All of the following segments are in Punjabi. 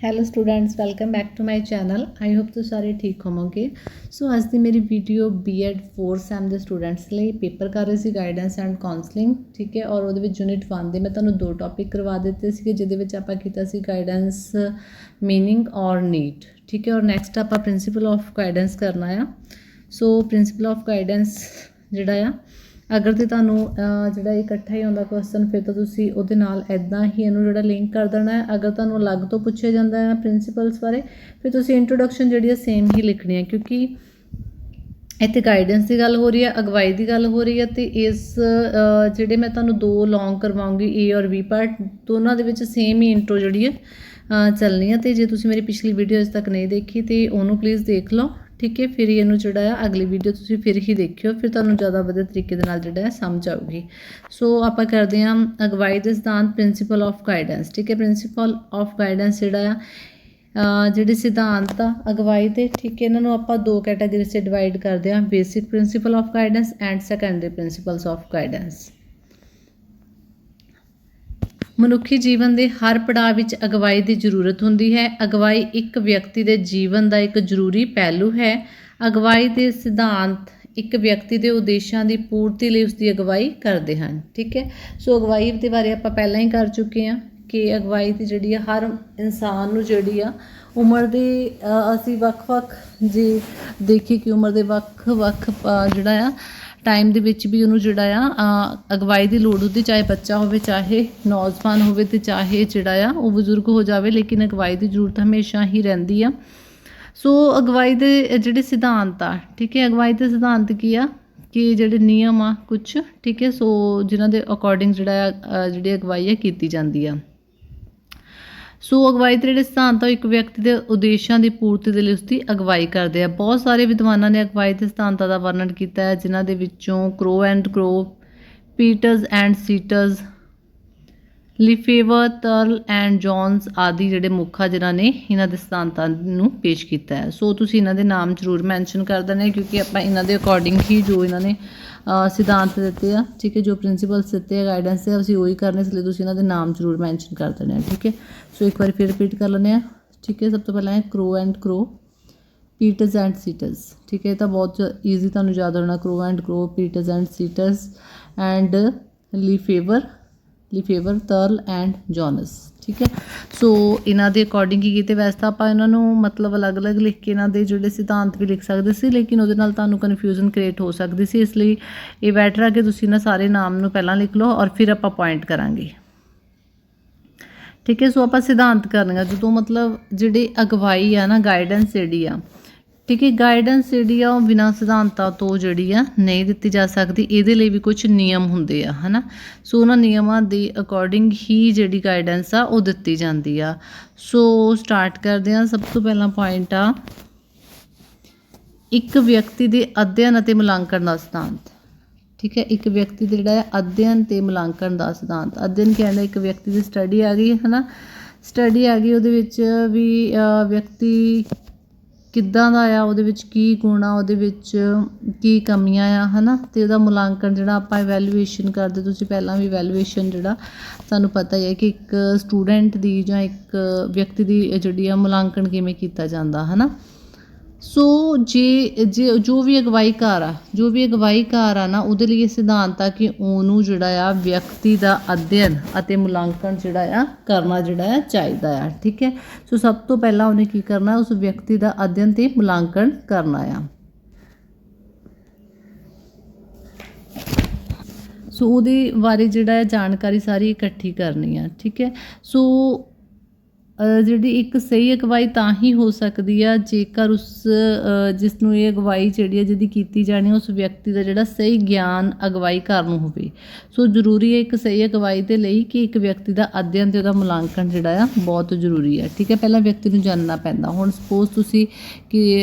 Hello students welcome back to my channel I hope ਤੁਸੀਂ ਸਾਰੇ ਠੀਕ ਹੋਵੋਗੇ ਸੋ ਅੱਜ ਦੀ ਮੇਰੀ ਵੀਡੀਓ ਬੀਐਡ 4 ਸੈਮ ਦੇ ਸਟੂਡੈਂਟਸ ਲਈ ਪੇਪਰ ਕਰ ਰਹੀ ਸੀ ਗਾਈਡੈਂਸ ਐਂਡ ਕਾਉਂਸਲਿੰਗ ਠੀਕ ਹੈ ਔਰ ਉਹਦੇ ਵਿੱਚ ਯੂਨਿਟ 1 ਦੇ ਮੈਂ ਤੁਹਾਨੂੰ ਦੋ ਟੌਪਿਕ ਕਰਵਾ ਦਿੱਤੇ ਸੀਗੇ ਜਿਹਦੇ ਵਿੱਚ ਆਪਾਂ ਕੀਤਾ ਸੀ ਗਾਈਡੈਂਸ ਮੀਨਿੰਗ ਔਰ ਨੀਡ ਠੀਕ ਹੈ ਔਰ ਨੈਕਸਟ ਆਪਾਂ ਪ੍ਰਿੰਸੀਪਲ ਆਫ ਗਾਈਡੈਂਸ ਕਰਨਾ ਆ ਸੋ ਪ੍ਰਿੰਸੀਪਲ ਆਫ ਗਾਈਡੈਂਸ ਜਿਹੜਾ ਆ ਅਗਰ ਤੇ ਤੁਹਾਨੂੰ ਜਿਹੜਾ ਇਕੱਠਾ ਹੀ ਆਉਂਦਾ ਕੁਐਸਚਨ ਫਿਰ ਤਾਂ ਤੁਸੀਂ ਉਹਦੇ ਨਾਲ ਐਦਾਂ ਹੀ ਇਹਨੂੰ ਜਿਹੜਾ ਲਿੰਕ ਕਰ ਦੇਣਾ ਹੈ। ਅਗਰ ਤੁਹਾਨੂੰ ਅਲੱਗ ਤੋਂ ਪੁੱਛਿਆ ਜਾਂਦਾ ਹੈ ਪ੍ਰਿੰਸੀਪਲਸ ਬਾਰੇ, ਫਿਰ ਤੁਸੀਂ ਇੰਟਰੋਡਕਸ਼ਨ ਜਿਹੜੀ ਹੈ ਸੇਮ ਹੀ ਲਿਖਣੀ ਹੈ, ਕਿਉਂਕਿ ਇੱਥੇ ਗਾਈਡੈਂਸ ਦੀ ਗੱਲ ਹੋ ਰਹੀ ਹੈ, ਅਗਵਾਈ ਦੀ ਗੱਲ ਹੋ ਰਹੀ ਹੈ ਤੇ ਇਸ ਜਿਹੜੇ ਮੈਂ ਤੁਹਾਨੂੰ ਦੋ ਲੌਂਗ ਕਰਵਾਉਂਗੀ ਏ ਔਰ ਬੀ ਪਾਰਟ ਦੋਨਾਂ ਦੇ ਵਿੱਚ ਸੇਮ ਹੀ ਇੰਟਰੋ ਜਿਹੜੀ ਹੈ ਚੱਲਣੀ ਹੈ। ਤੇ ਜੇ ਤੁਸੀਂ ਮੇਰੀ ਪਿਛਲੀ ਵੀਡੀਓ ਅਜੇ ਤੱਕ ਨਹੀਂ ਦੇਖੀ, ਤੇ ਉਹਨੂੰ ਪਲੀਜ਼ ਦੇਖ ਲਓ। ਠੀਕ ਹੈ, ਫਿਰ ਇਹਨੂੰ ਜਿਹੜਾ ਆ ਅਗਲੀ ਵੀਡੀਓ ਤੁਸੀਂ ਫਿਰ ਹੀ ਦੇਖਿਓ, ਫਿਰ ਤੁਹਾਨੂੰ ਜ਼ਿਆਦਾ ਵਧੀਆ ਤਰੀਕੇ ਦੇ ਨਾਲ ਜਿਹੜਾ ਹੈ, ਸਮਝ ਆਊਗੀ। ਸੋ ਆਪਾਂ ਕਰਦੇ ਹਾਂ, ਅਗਵਾਈ ਦੇ ਸਿਧਾਂਤ ਪ੍ਰਿੰਸੀਪਲ ਆਫ ਗਾਈਡੈਂਸ ਠੀਕ ਹੈ ਪ੍ਰਿੰਸੀਪਲ ਆਫ ਗਾਈਡੈਂਸ ਜਿਹੜਾ ਆ ਜਿਹੜੇ ਸਿਧਾਂਤ ਆ, ਅਗਵਾਈ ਦੇ, ਠੀਕ ਹੈ, ਇਹਨਾਂ ਨੂੰ ਆਪਾਂ ਦੋ ਕੈਟਾਗਰੀ 'ਚ ਡਿਵਾਈਡ ਕਰਦੇ ਹਾਂ basic principle of guidance and secondary principles of guidance ਮਨੁੱਖੀ ਜੀਵਨ ਦੇ ਹਰ ਪੜਾਅ ਵਿੱਚ ਅਗਵਾਈ ਦੀ ਜ਼ਰੂਰਤ ਹੁੰਦੀ ਹੈ। ਅਗਵਾਈ ਇੱਕ ਵਿਅਕਤੀ ਦੇ ਜੀਵਨ ਦਾ ਇੱਕ ਜ਼ਰੂਰੀ ਪਹਿਲੂ ਹੈ। ਅਗਵਾਈ ਦੇ ਸਿਧਾਂਤ ਇੱਕ ਵਿਅਕਤੀ ਦੇ ਉਦੇਸ਼ਾਂ ਦੀ ਪੂਰਤੀ ਲਈ ਉਸ ਦੀ ਅਗਵਾਈ ਕਰਦੇ ਹਨ, ਠੀਕ ਹੈ? ਸੋ ਅਗਵਾਈ ਦੇ ਬਾਰੇ ਆਪਾਂ ਪਹਿਲਾਂ ਹੀ ਕਰ ਚੁੱਕੇ ਹਾਂ ਕਿ ਅਗਵਾਈ ਦੀ ਜਿਹੜੀ ਆ, ਹਰ ਇਨਸਾਨ ਨੂੰ ਜਿਹੜੀ ਆ, ਉਮਰ ਦੇ ਅਸੀਂ ਵੱਖ-ਵੱਖ ਜੇ ਦੇਖੀ ਕਿ ਉਮਰ ਦੇ ਵੱਖ-ਵੱਖ ਜਿਹੜਾ ਆ ਟਾਈਮ ਦੇ ਵਿੱਚ ਵੀ ਉਹਨੂੰ ਜਿਹੜਾ ਆ ਅਗਵਾਈ ਦੀ ਲੋੜ ਹੁੰਦੀ, ਚਾਹੇ ਬੱਚਾ ਹੋਵੇ, ਚਾਹੇ ਨੌਜਵਾਨ ਹੋਵੇ ਤੇ ਚਾਹੇ ਜਿਹੜਾ ਆ, ਉਹ ਬਜ਼ੁਰਗ ਹੋ ਜਾਵੇ, ਲੇਕਿਨ ਅਗਵਾਈ ਦੀ ਜ਼ਰੂਰਤ ਹਮੇਸ਼ਾ ਹੀ ਰਹਿੰਦੀ ਆ। ਸੋ ਅਗਵਾਈ ਦੇ ਜਿਹੜੇ ਸਿਧਾਂਤ ਆ, ਠੀਕ ਹੈ, ਅਗਵਾਈ ਦੇ ਸਿਧਾਂਤ ਕੀ ਆ? ਕਿ ਜਿਹੜੇ ਨਿਯਮ ਆ ਕੁਝ ਠੀਕ ਹੈ ਸੋ ਜਿਨ੍ਹਾਂ ਦੇ ਅਕੋਰਡਿੰਗ ਜਿਹੜਾ ਆ ਜਿਹੜੀ ਅਗਵਾਈ ਆ, ਕੀਤੀ ਜਾਂਦੀ ਆ। ਸੋ ਅਗਵਾਈ ਦੇ ਜਿਹੜੇ ਸਿਧਾਂਤ ਆ ਉਹ ਇੱਕ ਵਿਅਕਤੀ ਦੇ ਉਦੇਸ਼ਾਂ ਦੀ ਪੂਰਤੀ ਦੇ ਲਈ ਉਸ ਦੀ ਅਗਵਾਈ ਕਰਦੇ ਆ। ਬਹੁਤ ਸਾਰੇ ਵਿਦਵਾਨਾਂ ਨੇ ਅਗਵਾਈ ਦੇ ਸਿਧਾਂਤਾਂ ਦਾ ਵਰਣਨ ਕੀਤਾ ਹੈ, ਜਿਨ੍ਹਾਂ ਦੇ ਵਿੱਚੋਂ ਕਰੋ ਐਂਡ ਕਰੋ ਪੀਟਰਸ ਐਂਡ ਸੀਟਰਸ ਲਿਫੇਵਰ ਤਰਲ ਐਂਡ ਜੌਨਸ ਆਦਿ ਜਿਹੜੇ ਮੁੱਖ ਆ, ਜਿਨ੍ਹਾਂ ਨੇ ਇਹਨਾਂ ਦੇ ਸਿਧਾਂਤਾਂ ਨੂੰ ਪੇਸ਼ ਕੀਤਾ ਹੈ। ਸੋ ਤੁਸੀਂ ਇਹਨਾਂ ਦੇ ਨਾਮ ਜ਼ਰੂਰ ਮੈਂਸ਼ਨ ਕਰ ਦੇਣੇ, ਕਿਉਂਕਿ ਆਪਾਂ ਇਹਨਾਂ ਦੇ ਅਕੋਰਡਿੰਗ ਹੀ ਜੋ ਇਹਨਾਂ ਨੇ ਸਿਧਾਂਤ ਦਿੱਤੇ ਆ, ਠੀਕ ਹੈ, ਜੋ ਪ੍ਰਿੰਸੀਪਲਸ ਦਿੱਤੇ ਆ ਗਾਈਡੈਂਸ ਦੇ ਅਸੀਂ ਉਹੀ ਕਰਨੇ, ਇਸ ਲਈ ਤੁਸੀਂ ਇਹਨਾਂ ਦੇ ਨਾਮ ਜ਼ਰੂਰ ਮੈਂਸ਼ਨ ਕਰ ਦੇਣੇ ਆ, ਠੀਕ ਹੈ। ਸੋ ਇੱਕ ਵਾਰੀ ਫਿਰ ਰਿਪੀਟ ਕਰ ਲੈਂਦੇ ਆ, ਠੀਕ ਹੈ, ਸਭ ਤੋਂ ਪਹਿਲਾਂ ਹੈ ਕ੍ਰੋ ਐਂਡ ਕਰੋ ਪੀਟਰਸ ਐਂਡ ਸੀਟਰਸ ਠੀਕ ਹੈ, ਇਹ ਤਾਂ ਬਹੁਤ ਈਜ਼ੀ ਤੁਹਾਨੂੰ ਯਾਦ ਹੋਣਾ Crow and Crow Peters and Citrus and Lefever Lefever Turrell and Jones ਠੀਕ ਹੈ? ਸੋ ਇਹਨਾਂ ਦੇ ਅਕੋਰਡਿੰਗ ਕੀ ਕੀਤੇ? ਵੈਸੇ ਤਾਂ ਆਪਾਂ ਇਹਨਾਂ ਨੂੰ ਮਤਲਬ ਅਲੱਗ-ਅਲੱਗ ਲਿਖ ਕੇ ਇਹਨਾਂ ਦੇ ਜਿਹੜੇ ਸਿਧਾਂਤ ਵੀ ਲਿਖ ਸਕਦੇ ਸੀ, ਲੇਕਿਨ ਉਹਦੇ ਨਾਲ ਤੁਹਾਨੂੰ ਕਨਫਿਊਜ਼ਨ ਕ੍ਰੀਏਟ ਹੋ ਸਕਦੀ ਸੀ, ਇਸ ਲਈ ਇਹ ਬੈਟਰ ਆ ਕਿ ਤੁਸੀਂ ਨਾ ਸਾਰੇ ਨਾਮ ਨੂੰ ਪਹਿਲਾਂ ਲਿਖ ਲਓ ਔਰ ਫਿਰ ਆਪਾਂ ਪੁਆਇੰਟ ਕਰਾਂਗੇ। ਠੀਕ ਹੈ? ਸੋ ਆਪਾਂ ਸਿਧਾਂਤ ਕਰਨੀਆਂ ਜਦੋਂ ਮਤਲਬ ਜਿਹੜੀ ਅਗਵਾਈ ਆ ਨਾ ਗਾਈਡੈਂਸ ਜਿਹੜੀ ਆ ਠੀਕ ਹੈ ਗਾਈਡੈਂਸ ਜਿਹੜੀ ਆ ਉਹ ਬਿਨਾਂ ਸਿਧਾਂਤਾਂ ਤੋਂ ਜਿਹੜੀ ਆ ਨਹੀਂ ਦਿੱਤੀ ਜਾ ਸਕਦੀ, ਇਹਦੇ ਲਈ ਵੀ ਕੁਝ ਨਿਯਮ ਹੁੰਦੇ ਆ, ਹਨਾ? ਸੋ ਉਹਨਾਂ ਨਿਯਮਾਂ ਦੇ ਅਕੋਰਡਿੰਗ ਹੀ ਜਿਹੜੀ ਗਾਈਡੈਂਸ ਆ ਉਹ ਦਿੱਤੀ ਜਾਂਦੀ ਆ। ਸੋ ਸਟਾਰਟ ਕਰਦੇ ਆ ਸਭ ਤੋਂ ਪਹਿਲਾ ਪੁਆਇੰਟ ਆ, ਇੱਕ ਵਿਅਕਤੀ ਦੇ ਅਧਿਐਨ ਅਤੇ ਮੁਲਾਂਕਣ ਦਾ ਸਿਧਾਂਤ। ਠੀਕ ਹੈ? ਇੱਕ ਵਿਅਕਤੀ ਦਾ ਜਿਹੜਾ ਹੈ, ਅਧਿਐਨ ਤੇ ਮੁਲਾਂਕਣ ਦਾ ਸਿਧਾਂਤ। ਅਧਿਐਨ ਕਹਿੰਦਾ ਇੱਕ ਵਿਅਕਤੀ ਦੀ ਸਟੱਡੀ ਆ ਗਈ ਹੈ ਨਾ ਸਟੱਡੀ ਆ ਗਈ, ਉਹਦੇ ਵਿੱਚ ਵੀ ਵਿਅਕਤੀ ਕਿੱਦਾਂ ਦਾ ਆ, ਉਹਦੇ ਵਿੱਚ ਕੀ ਗੁਣ ਆ, ਉਹਦੇ ਵਿੱਚ ਕੀ ਕਮੀਆਂ ਆ ਹੈ ਨਾ ਅਤੇ ਉਹਦਾ ਮੁਲਾਂਕਣ ਜਿਹੜਾ ਆਪਾਂ ਇਵੈਲੂਏਸ਼ਨ ਕਰਦੇ, ਤੁਸੀਂ ਪਹਿਲਾਂ ਵੀ ਇਵੈਲੂਏਸ਼ਨ ਜਿਹੜਾ ਸਾਨੂੰ ਪਤਾ ਹੀ ਹੈ ਕਿ ਇੱਕ ਸਟੂਡੈਂਟ ਦੀ ਜਾਂ ਇੱਕ ਵਿਅਕਤੀ ਦੀ ਜਿਹੜੀ ਆ ਮੁਲਾਂਕਣ ਕਿਵੇਂ ਕੀਤਾ ਜਾਂਦਾ ਹੈ ਨਾ ਸੋ ਜੇ ਜੇ ਜੋ ਵੀ ਅਗਵਾਈਕਾਰ ਆ, ਜੋ ਵੀ ਅਗਵਾਈਕਾਰ ਆ ਨਾ, ਉਹਦੇ ਲਈ ਇਹ ਸਿਧਾਂਤ ਆ ਕਿ ਉਹਨੂੰ ਜਿਹੜਾ ਆ ਵਿਅਕਤੀ ਦਾ ਅਧਿਐਨ ਅਤੇ ਮੁਲਾਂਕਣ ਜਿਹੜਾ ਆ ਕਰਨਾ ਜਿਹੜਾ ਆ ਚਾਹੀਦਾ ਆ, ਠੀਕ ਹੈ? ਸੋ ਸਭ ਤੋਂ ਪਹਿਲਾਂ ਉਹਨੇ ਕੀ ਕਰਨਾ, ਉਸ ਵਿਅਕਤੀ ਦਾ ਅਧਿਐਨ ਤੇ ਮੁਲਾਂਕਣ ਕਰਨਾ ਆ। ਸੋ ਉਹਦੇ ਬਾਰੇ ਜਿਹੜਾ ਹੈ ਜਾਣਕਾਰੀ ਸਾਰੀ ਇਕੱਠੀ ਕਰਨੀ ਆ, ਠੀਕ ਹੈ? ਸੋ ਜਿਹੜੀ ਇੱਕ ਸਹੀ ਅਗਵਾਈ ਤਾਂ ਹੀ ਹੋ ਸਕਦੀ ਆ, ਜੇਕਰ ਉਸ ਜਿਸ ਨੂੰ ਇਹ ਅਗਵਾਈ ਜਿਹੜੀ ਹੈ ਜਿਹਦੀ ਕੀਤੀ ਜਾਣੀ ਉਸ ਵਿਅਕਤੀ ਦਾ ਜਿਹੜਾ ਸਹੀ ਗਿਆਨ ਅਗਵਾਈ ਕਰਨ ਨੂੰ ਹੋਵੇ। ਸੋ ਜ਼ਰੂਰੀ ਹੈ ਇੱਕ ਸਹੀ ਅਗਵਾਈ ਦੇ ਲਈ ਕਿ ਇੱਕ ਵਿਅਕਤੀ ਦਾ ਅਧਿਐਨ ਤੇ ਉਹਦਾ ਮੁਲਾਂਕਣ ਜਿਹੜਾ ਆ ਬਹੁਤ ਜ਼ਰੂਰੀ ਹੈ ਠੀਕ ਹੈ, ਪਹਿਲਾਂ ਵਿਅਕਤੀ ਨੂੰ ਜਾਣਨਾ ਪੈਂਦਾ। ਹੁਣ ਸਪੋਜ਼ ਤੁਸੀਂ ਕਿ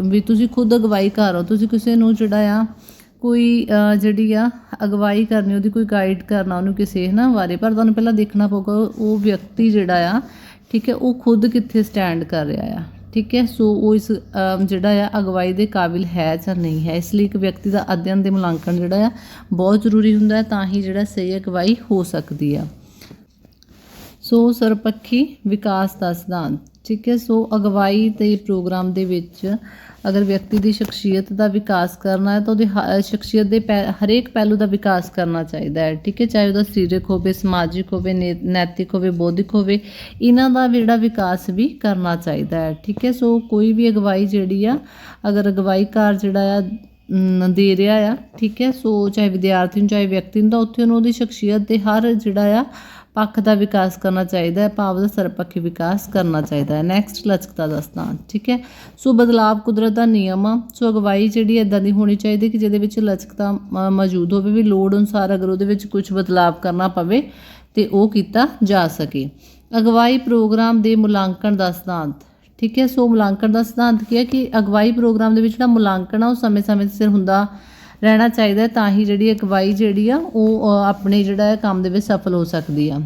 ਵੀ ਤੁਸੀਂ ਖੁਦ ਅਗਵਾਈ ਕਰ ਹੋ, ਤੁਸੀਂ ਕਿਸੇ ਨੂੰ ਜਿਹੜਾ ਆ ਕੋਈ ਜਿਹੜੀ ਆ ਅਗਵਾਈ ਕਰਨੀ, ਉਹਦੀ ਕੋਈ ਗਾਈਡ ਕਰਨਾ, ਉਹਨੂੰ ਕਿਸੇ ਨਾ ਬਾਰੇ, ਪਰ ਤੁਹਾਨੂੰ ਪਹਿਲਾਂ ਦੇਖਣਾ ਪਊਗਾ, ਉਹ ਵਿਅਕਤੀ ਜਿਹੜਾ ਆ ਠੀਕ ਹੈ, ਉਹ ਖੁਦ ਕਿੱਥੇ ਸਟੈਂਡ ਕਰ ਰਿਹਾ ਆ, ਠੀਕ ਹੈ? ਸੋ ਉਹ ਇਸ ਜਿਹੜਾ ਆ, ਅਗਵਾਈ ਦੇ ਕਾਬਿਲ ਹੈ ਜਾਂ ਨਹੀਂ ਹੈ? ਇਸ ਲਈ ਇੱਕ ਵਿਅਕਤੀ ਦਾ ਅਧਿਐਨ ਦੇ ਮੁਲਾਂਕਣ ਜਿਹੜਾ ਆ, ਬਹੁਤ ਜ਼ਰੂਰੀ ਹੁੰਦਾ ਹੈ ਤਾਂ ਹੀ ਜਿਹੜਾ ਸਹੀ ਅਗਵਾਈ ਹੋ ਸਕਦੀ ਆ। ਸੋ ਸਰਪੱਖੀ ਵਿਕਾਸ ਦਾ ਸਿਧਾਂਤ, ਠੀਕ ਹੈ? ਸੋ ਅਗਵਾਈ ਦੇ ਪ੍ਰੋਗਰਾਮ ਦੇ ਵਿੱਚ ਅਗਰ ਵਿਅਕਤੀ ਦੀ ਸ਼ਖਸੀਅਤ ਦਾ ਵਿਕਾਸ ਕਰਨਾ ਹੈ ਤਾਂ ਉਹਦੀ ਹ- ਸ਼ਖਸੀਅਤ ਦੇ ਪਹਿ- ਹਰੇਕ ਪਹਿਲੂ ਦਾ ਵਿਕਾਸ ਕਰਨਾ ਚਾਹੀਦਾ ਹੈ, ਠੀਕ ਹੈ? ਚਾਹੇ ਉਹਦਾ ਸਰੀਰਕ ਹੋਵੇ, ਸਮਾਜਿਕ ਹੋਵੇ, ਨੈ- ਨੈਤਿਕ ਹੋਵੇ, ਬੌਧਿਕ ਹੋਵੇ, ਇਹਨਾਂ ਦਾ ਵੀ ਜਿਹੜਾ ਵਿਕਾਸ ਵੀ ਕਰਨਾ ਚਾਹੀਦਾ ਹੈ, ਠੀਕ ਹੈ? ਸੋ ਕੋਈ ਵੀ ਅਗਵਾਈ ਜਿਹੜੀ ਆ, ਅਗਰ ਅਗਵਾਈਕਾਰ ਜਿਹੜਾ ਆ ਦੇ ਰਿਹਾ ਆ, ਠੀਕ ਹੈ? ਸੋ ਚਾਹੇ ਵਿਦਿਆਰਥੀ ਨੂੰ, ਚਾਹੇ ਵਿਅਕਤੀ ਨੂੰ, ਤਾਂ ਉੱਥੇ ਉਹਨੂੰ ਉਹਦੀ ਸ਼ਖਸੀਅਤ ਦੇ ਹਰ ਜਿਹੜਾ ਆ ਪੱਖ ਦਾ ਵਿਕਾਸ ਕਰਨਾ ਚਾਹੀਦਾ ਹੈ, ਭਾਵ ਦਾ ਸਰਪੱਖੀ ਵਿਕਾਸ ਕਰਨਾ ਚਾਹੀਦਾ ਹੈ। ਨੈਕਸਟ ਲਚਕਤਾ ਦਾ ਸਥਾਨ ਠੀਕ ਹੈ? ਸੋ ਬਦਲਾਵ ਕੁਦਰਤ ਦਾ ਨਿਯਮ ਆ। ਸੋ ਅਗਵਾਈ ਜਿਹੜੀ ਇਦਾਂ ਦੀ ਹੋਣੀ ਚਾਹੀਦੀ ਕਿ ਜਿਹਦੇ ਵਿੱਚ ਲਚਕਤਾ ਮੌਜੂਦ ਹੋਵੇ ਵੀ ਲੋੜ ਅਨੁਸਾਰ ਅਗਰ ਉਹਦੇ ਵਿੱਚ ਕੁਝ ਬਦਲਾਵ ਕਰਨਾ ਪਵੇ ਤੇ ਉਹ ਕੀਤਾ ਜਾ ਸਕੇ। ਅਗਵਾਈ ਪ੍ਰੋਗਰਾਮ ਦੇ ਮੁਲਾਂਕਣ ਦਾ ਸਿਧਾਂਤ, ਠੀਕ ਹੈ? ਸੋ ਮੁਲਾਂਕਣ ਦਾ ਸਿਧਾਂਤ ਕੀ ਹੈ ਕਿ ਅਗਵਾਈ ਪ੍ਰੋਗਰਾਮ ਦੇ ਵਿੱਚ ਜਿਹੜਾ ਮੁਲਾਂਕਣ ਆ, ਉਹ ਸਮੇਂ-ਸਮੇਂ ਸਿਰ ਹੁੰਦਾ ਰਹਿਣਾ ਚਾਹੀਦਾ ਤਾਂ ਹੀ ਜਿਹੜੀ ਅਗਵਾਈ ਜਿਹੜੀ ਆ, ਉਹ ਆਪਣੇ ਜਿਹੜਾ ਹੈ ਕੰਮ ਦੇ ਵਿੱਚ ਸਫਲ ਹੋ ਸਕਦੀ ਆ।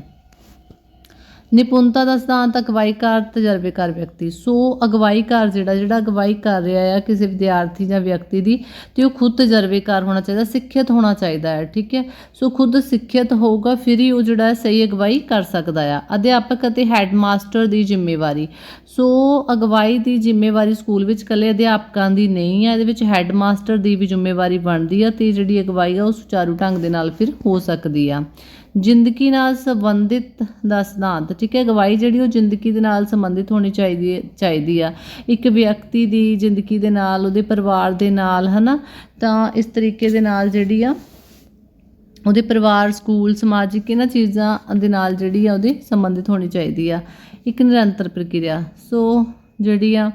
ਨਿਪੁੰਨਤਾ ਦਾ ਸਿਧਾਂਤ ਅਗਵਾਈਕਾਰ ਤਜਰਬੇਕਾਰ ਵਿਅਕਤੀ। ਸੋ ਅਗਵਾਈਕਾਰ ਜਿਹੜਾ ਜਿਹੜਾ ਅਗਵਾਈ ਕਰ ਰਿਹਾ ਆ ਕਿਸੇ ਵਿਦਿਆਰਥੀ ਜਾਂ ਵਿਅਕਤੀ ਦੀ, ਤੇ ਉਹ ਖੁਦ ਤਜਰਬੇਕਾਰ ਹੋਣਾ ਚਾਹੀਦਾ, ਸਿੱਖਿਅਤ ਹੋਣਾ ਚਾਹੀਦਾ ਹੈ, ਠੀਕ ਹੈ? ਸੋ ਖੁਦ ਸਿੱਖਿਅਤ ਹੋਊਗਾ, ਫਿਰ ਹੀ ਉਹ ਜਿਹੜਾ ਸਹੀ ਅਗਵਾਈ ਕਰ ਸਕਦਾ ਆ। ਅਧਿਆਪਕ ਅਤੇ ਹੈੱਡਮਾਸਟਰ ਦੀ ਜ਼ਿੰਮੇਵਾਰੀ। ਸੋ ਅਗਵਾਈ ਦੀ ਜ਼ਿੰਮੇਵਾਰੀ ਸਕੂਲ ਵਿੱਚ ਇਕੱਲੇ ਅਧਿਆਪਕਾਂ ਦੀ ਨਹੀਂ ਹੈ, ਇਹਦੇ ਵਿੱਚ ਹੈੱਡਮਾਸਟਰ ਦੀ ਵੀ ਜ਼ਿੰਮੇਵਾਰੀ ਬਣਦੀ ਆ, ਤੇ ਜਿਹੜੀ ਅਗਵਾਈ ਆ ਉਹ ਸੁਚਾਰੂ ਢੰਗ ਦੇ ਨਾਲ ਫਿਰ ਹੋ ਸਕਦੀ ਆ। ਜ਼ਿੰਦਗੀ ਨਾਲ ਸੰਬੰਧਿਤ ਦਾ ਸਿਧਾਂਤ, ਠੀਕ ਹੈ ਅਗਵਾਈ ਜਿਹੜੀ ਉਹ ਜ਼ਿੰਦਗੀ ਦੇ ਨਾਲ ਸੰਬੰਧਿਤ ਹੋਣੀ ਚਾਹੀਦੀ ਚਾਹੀਦੀ ਆ। ਇੱਕ ਵਿਅਕਤੀ ਦੀ ਜ਼ਿੰਦਗੀ ਦੇ ਨਾਲ, ਉਹਦੇ ਪਰਿਵਾਰ ਦੇ ਨਾਲ, ਹਨਾ, ਤਾਂ ਇਸ ਤਰੀਕੇ ਦੇ ਨਾਲ ਜਿਹੜੀ ਆ, ਉਹਦੇ ਪਰਿਵਾਰ, ਸਕੂਲ, ਸਮਾਜਿਕ ਇਹਨਾਂ ਚੀਜ਼ਾਂ ਦੇ ਨਾਲ ਜਿਹੜੀ ਆ, ਉਹਦੀ ਸੰਬੰਧਿਤ ਹੋਣੀ ਚਾਹੀਦੀ ਆ। ਇੱਕ ਨਿਰੰਤਰ ਪ੍ਰਕਿਰਿਆ। ਸੋ ਜਿਹੜੀ ਆ,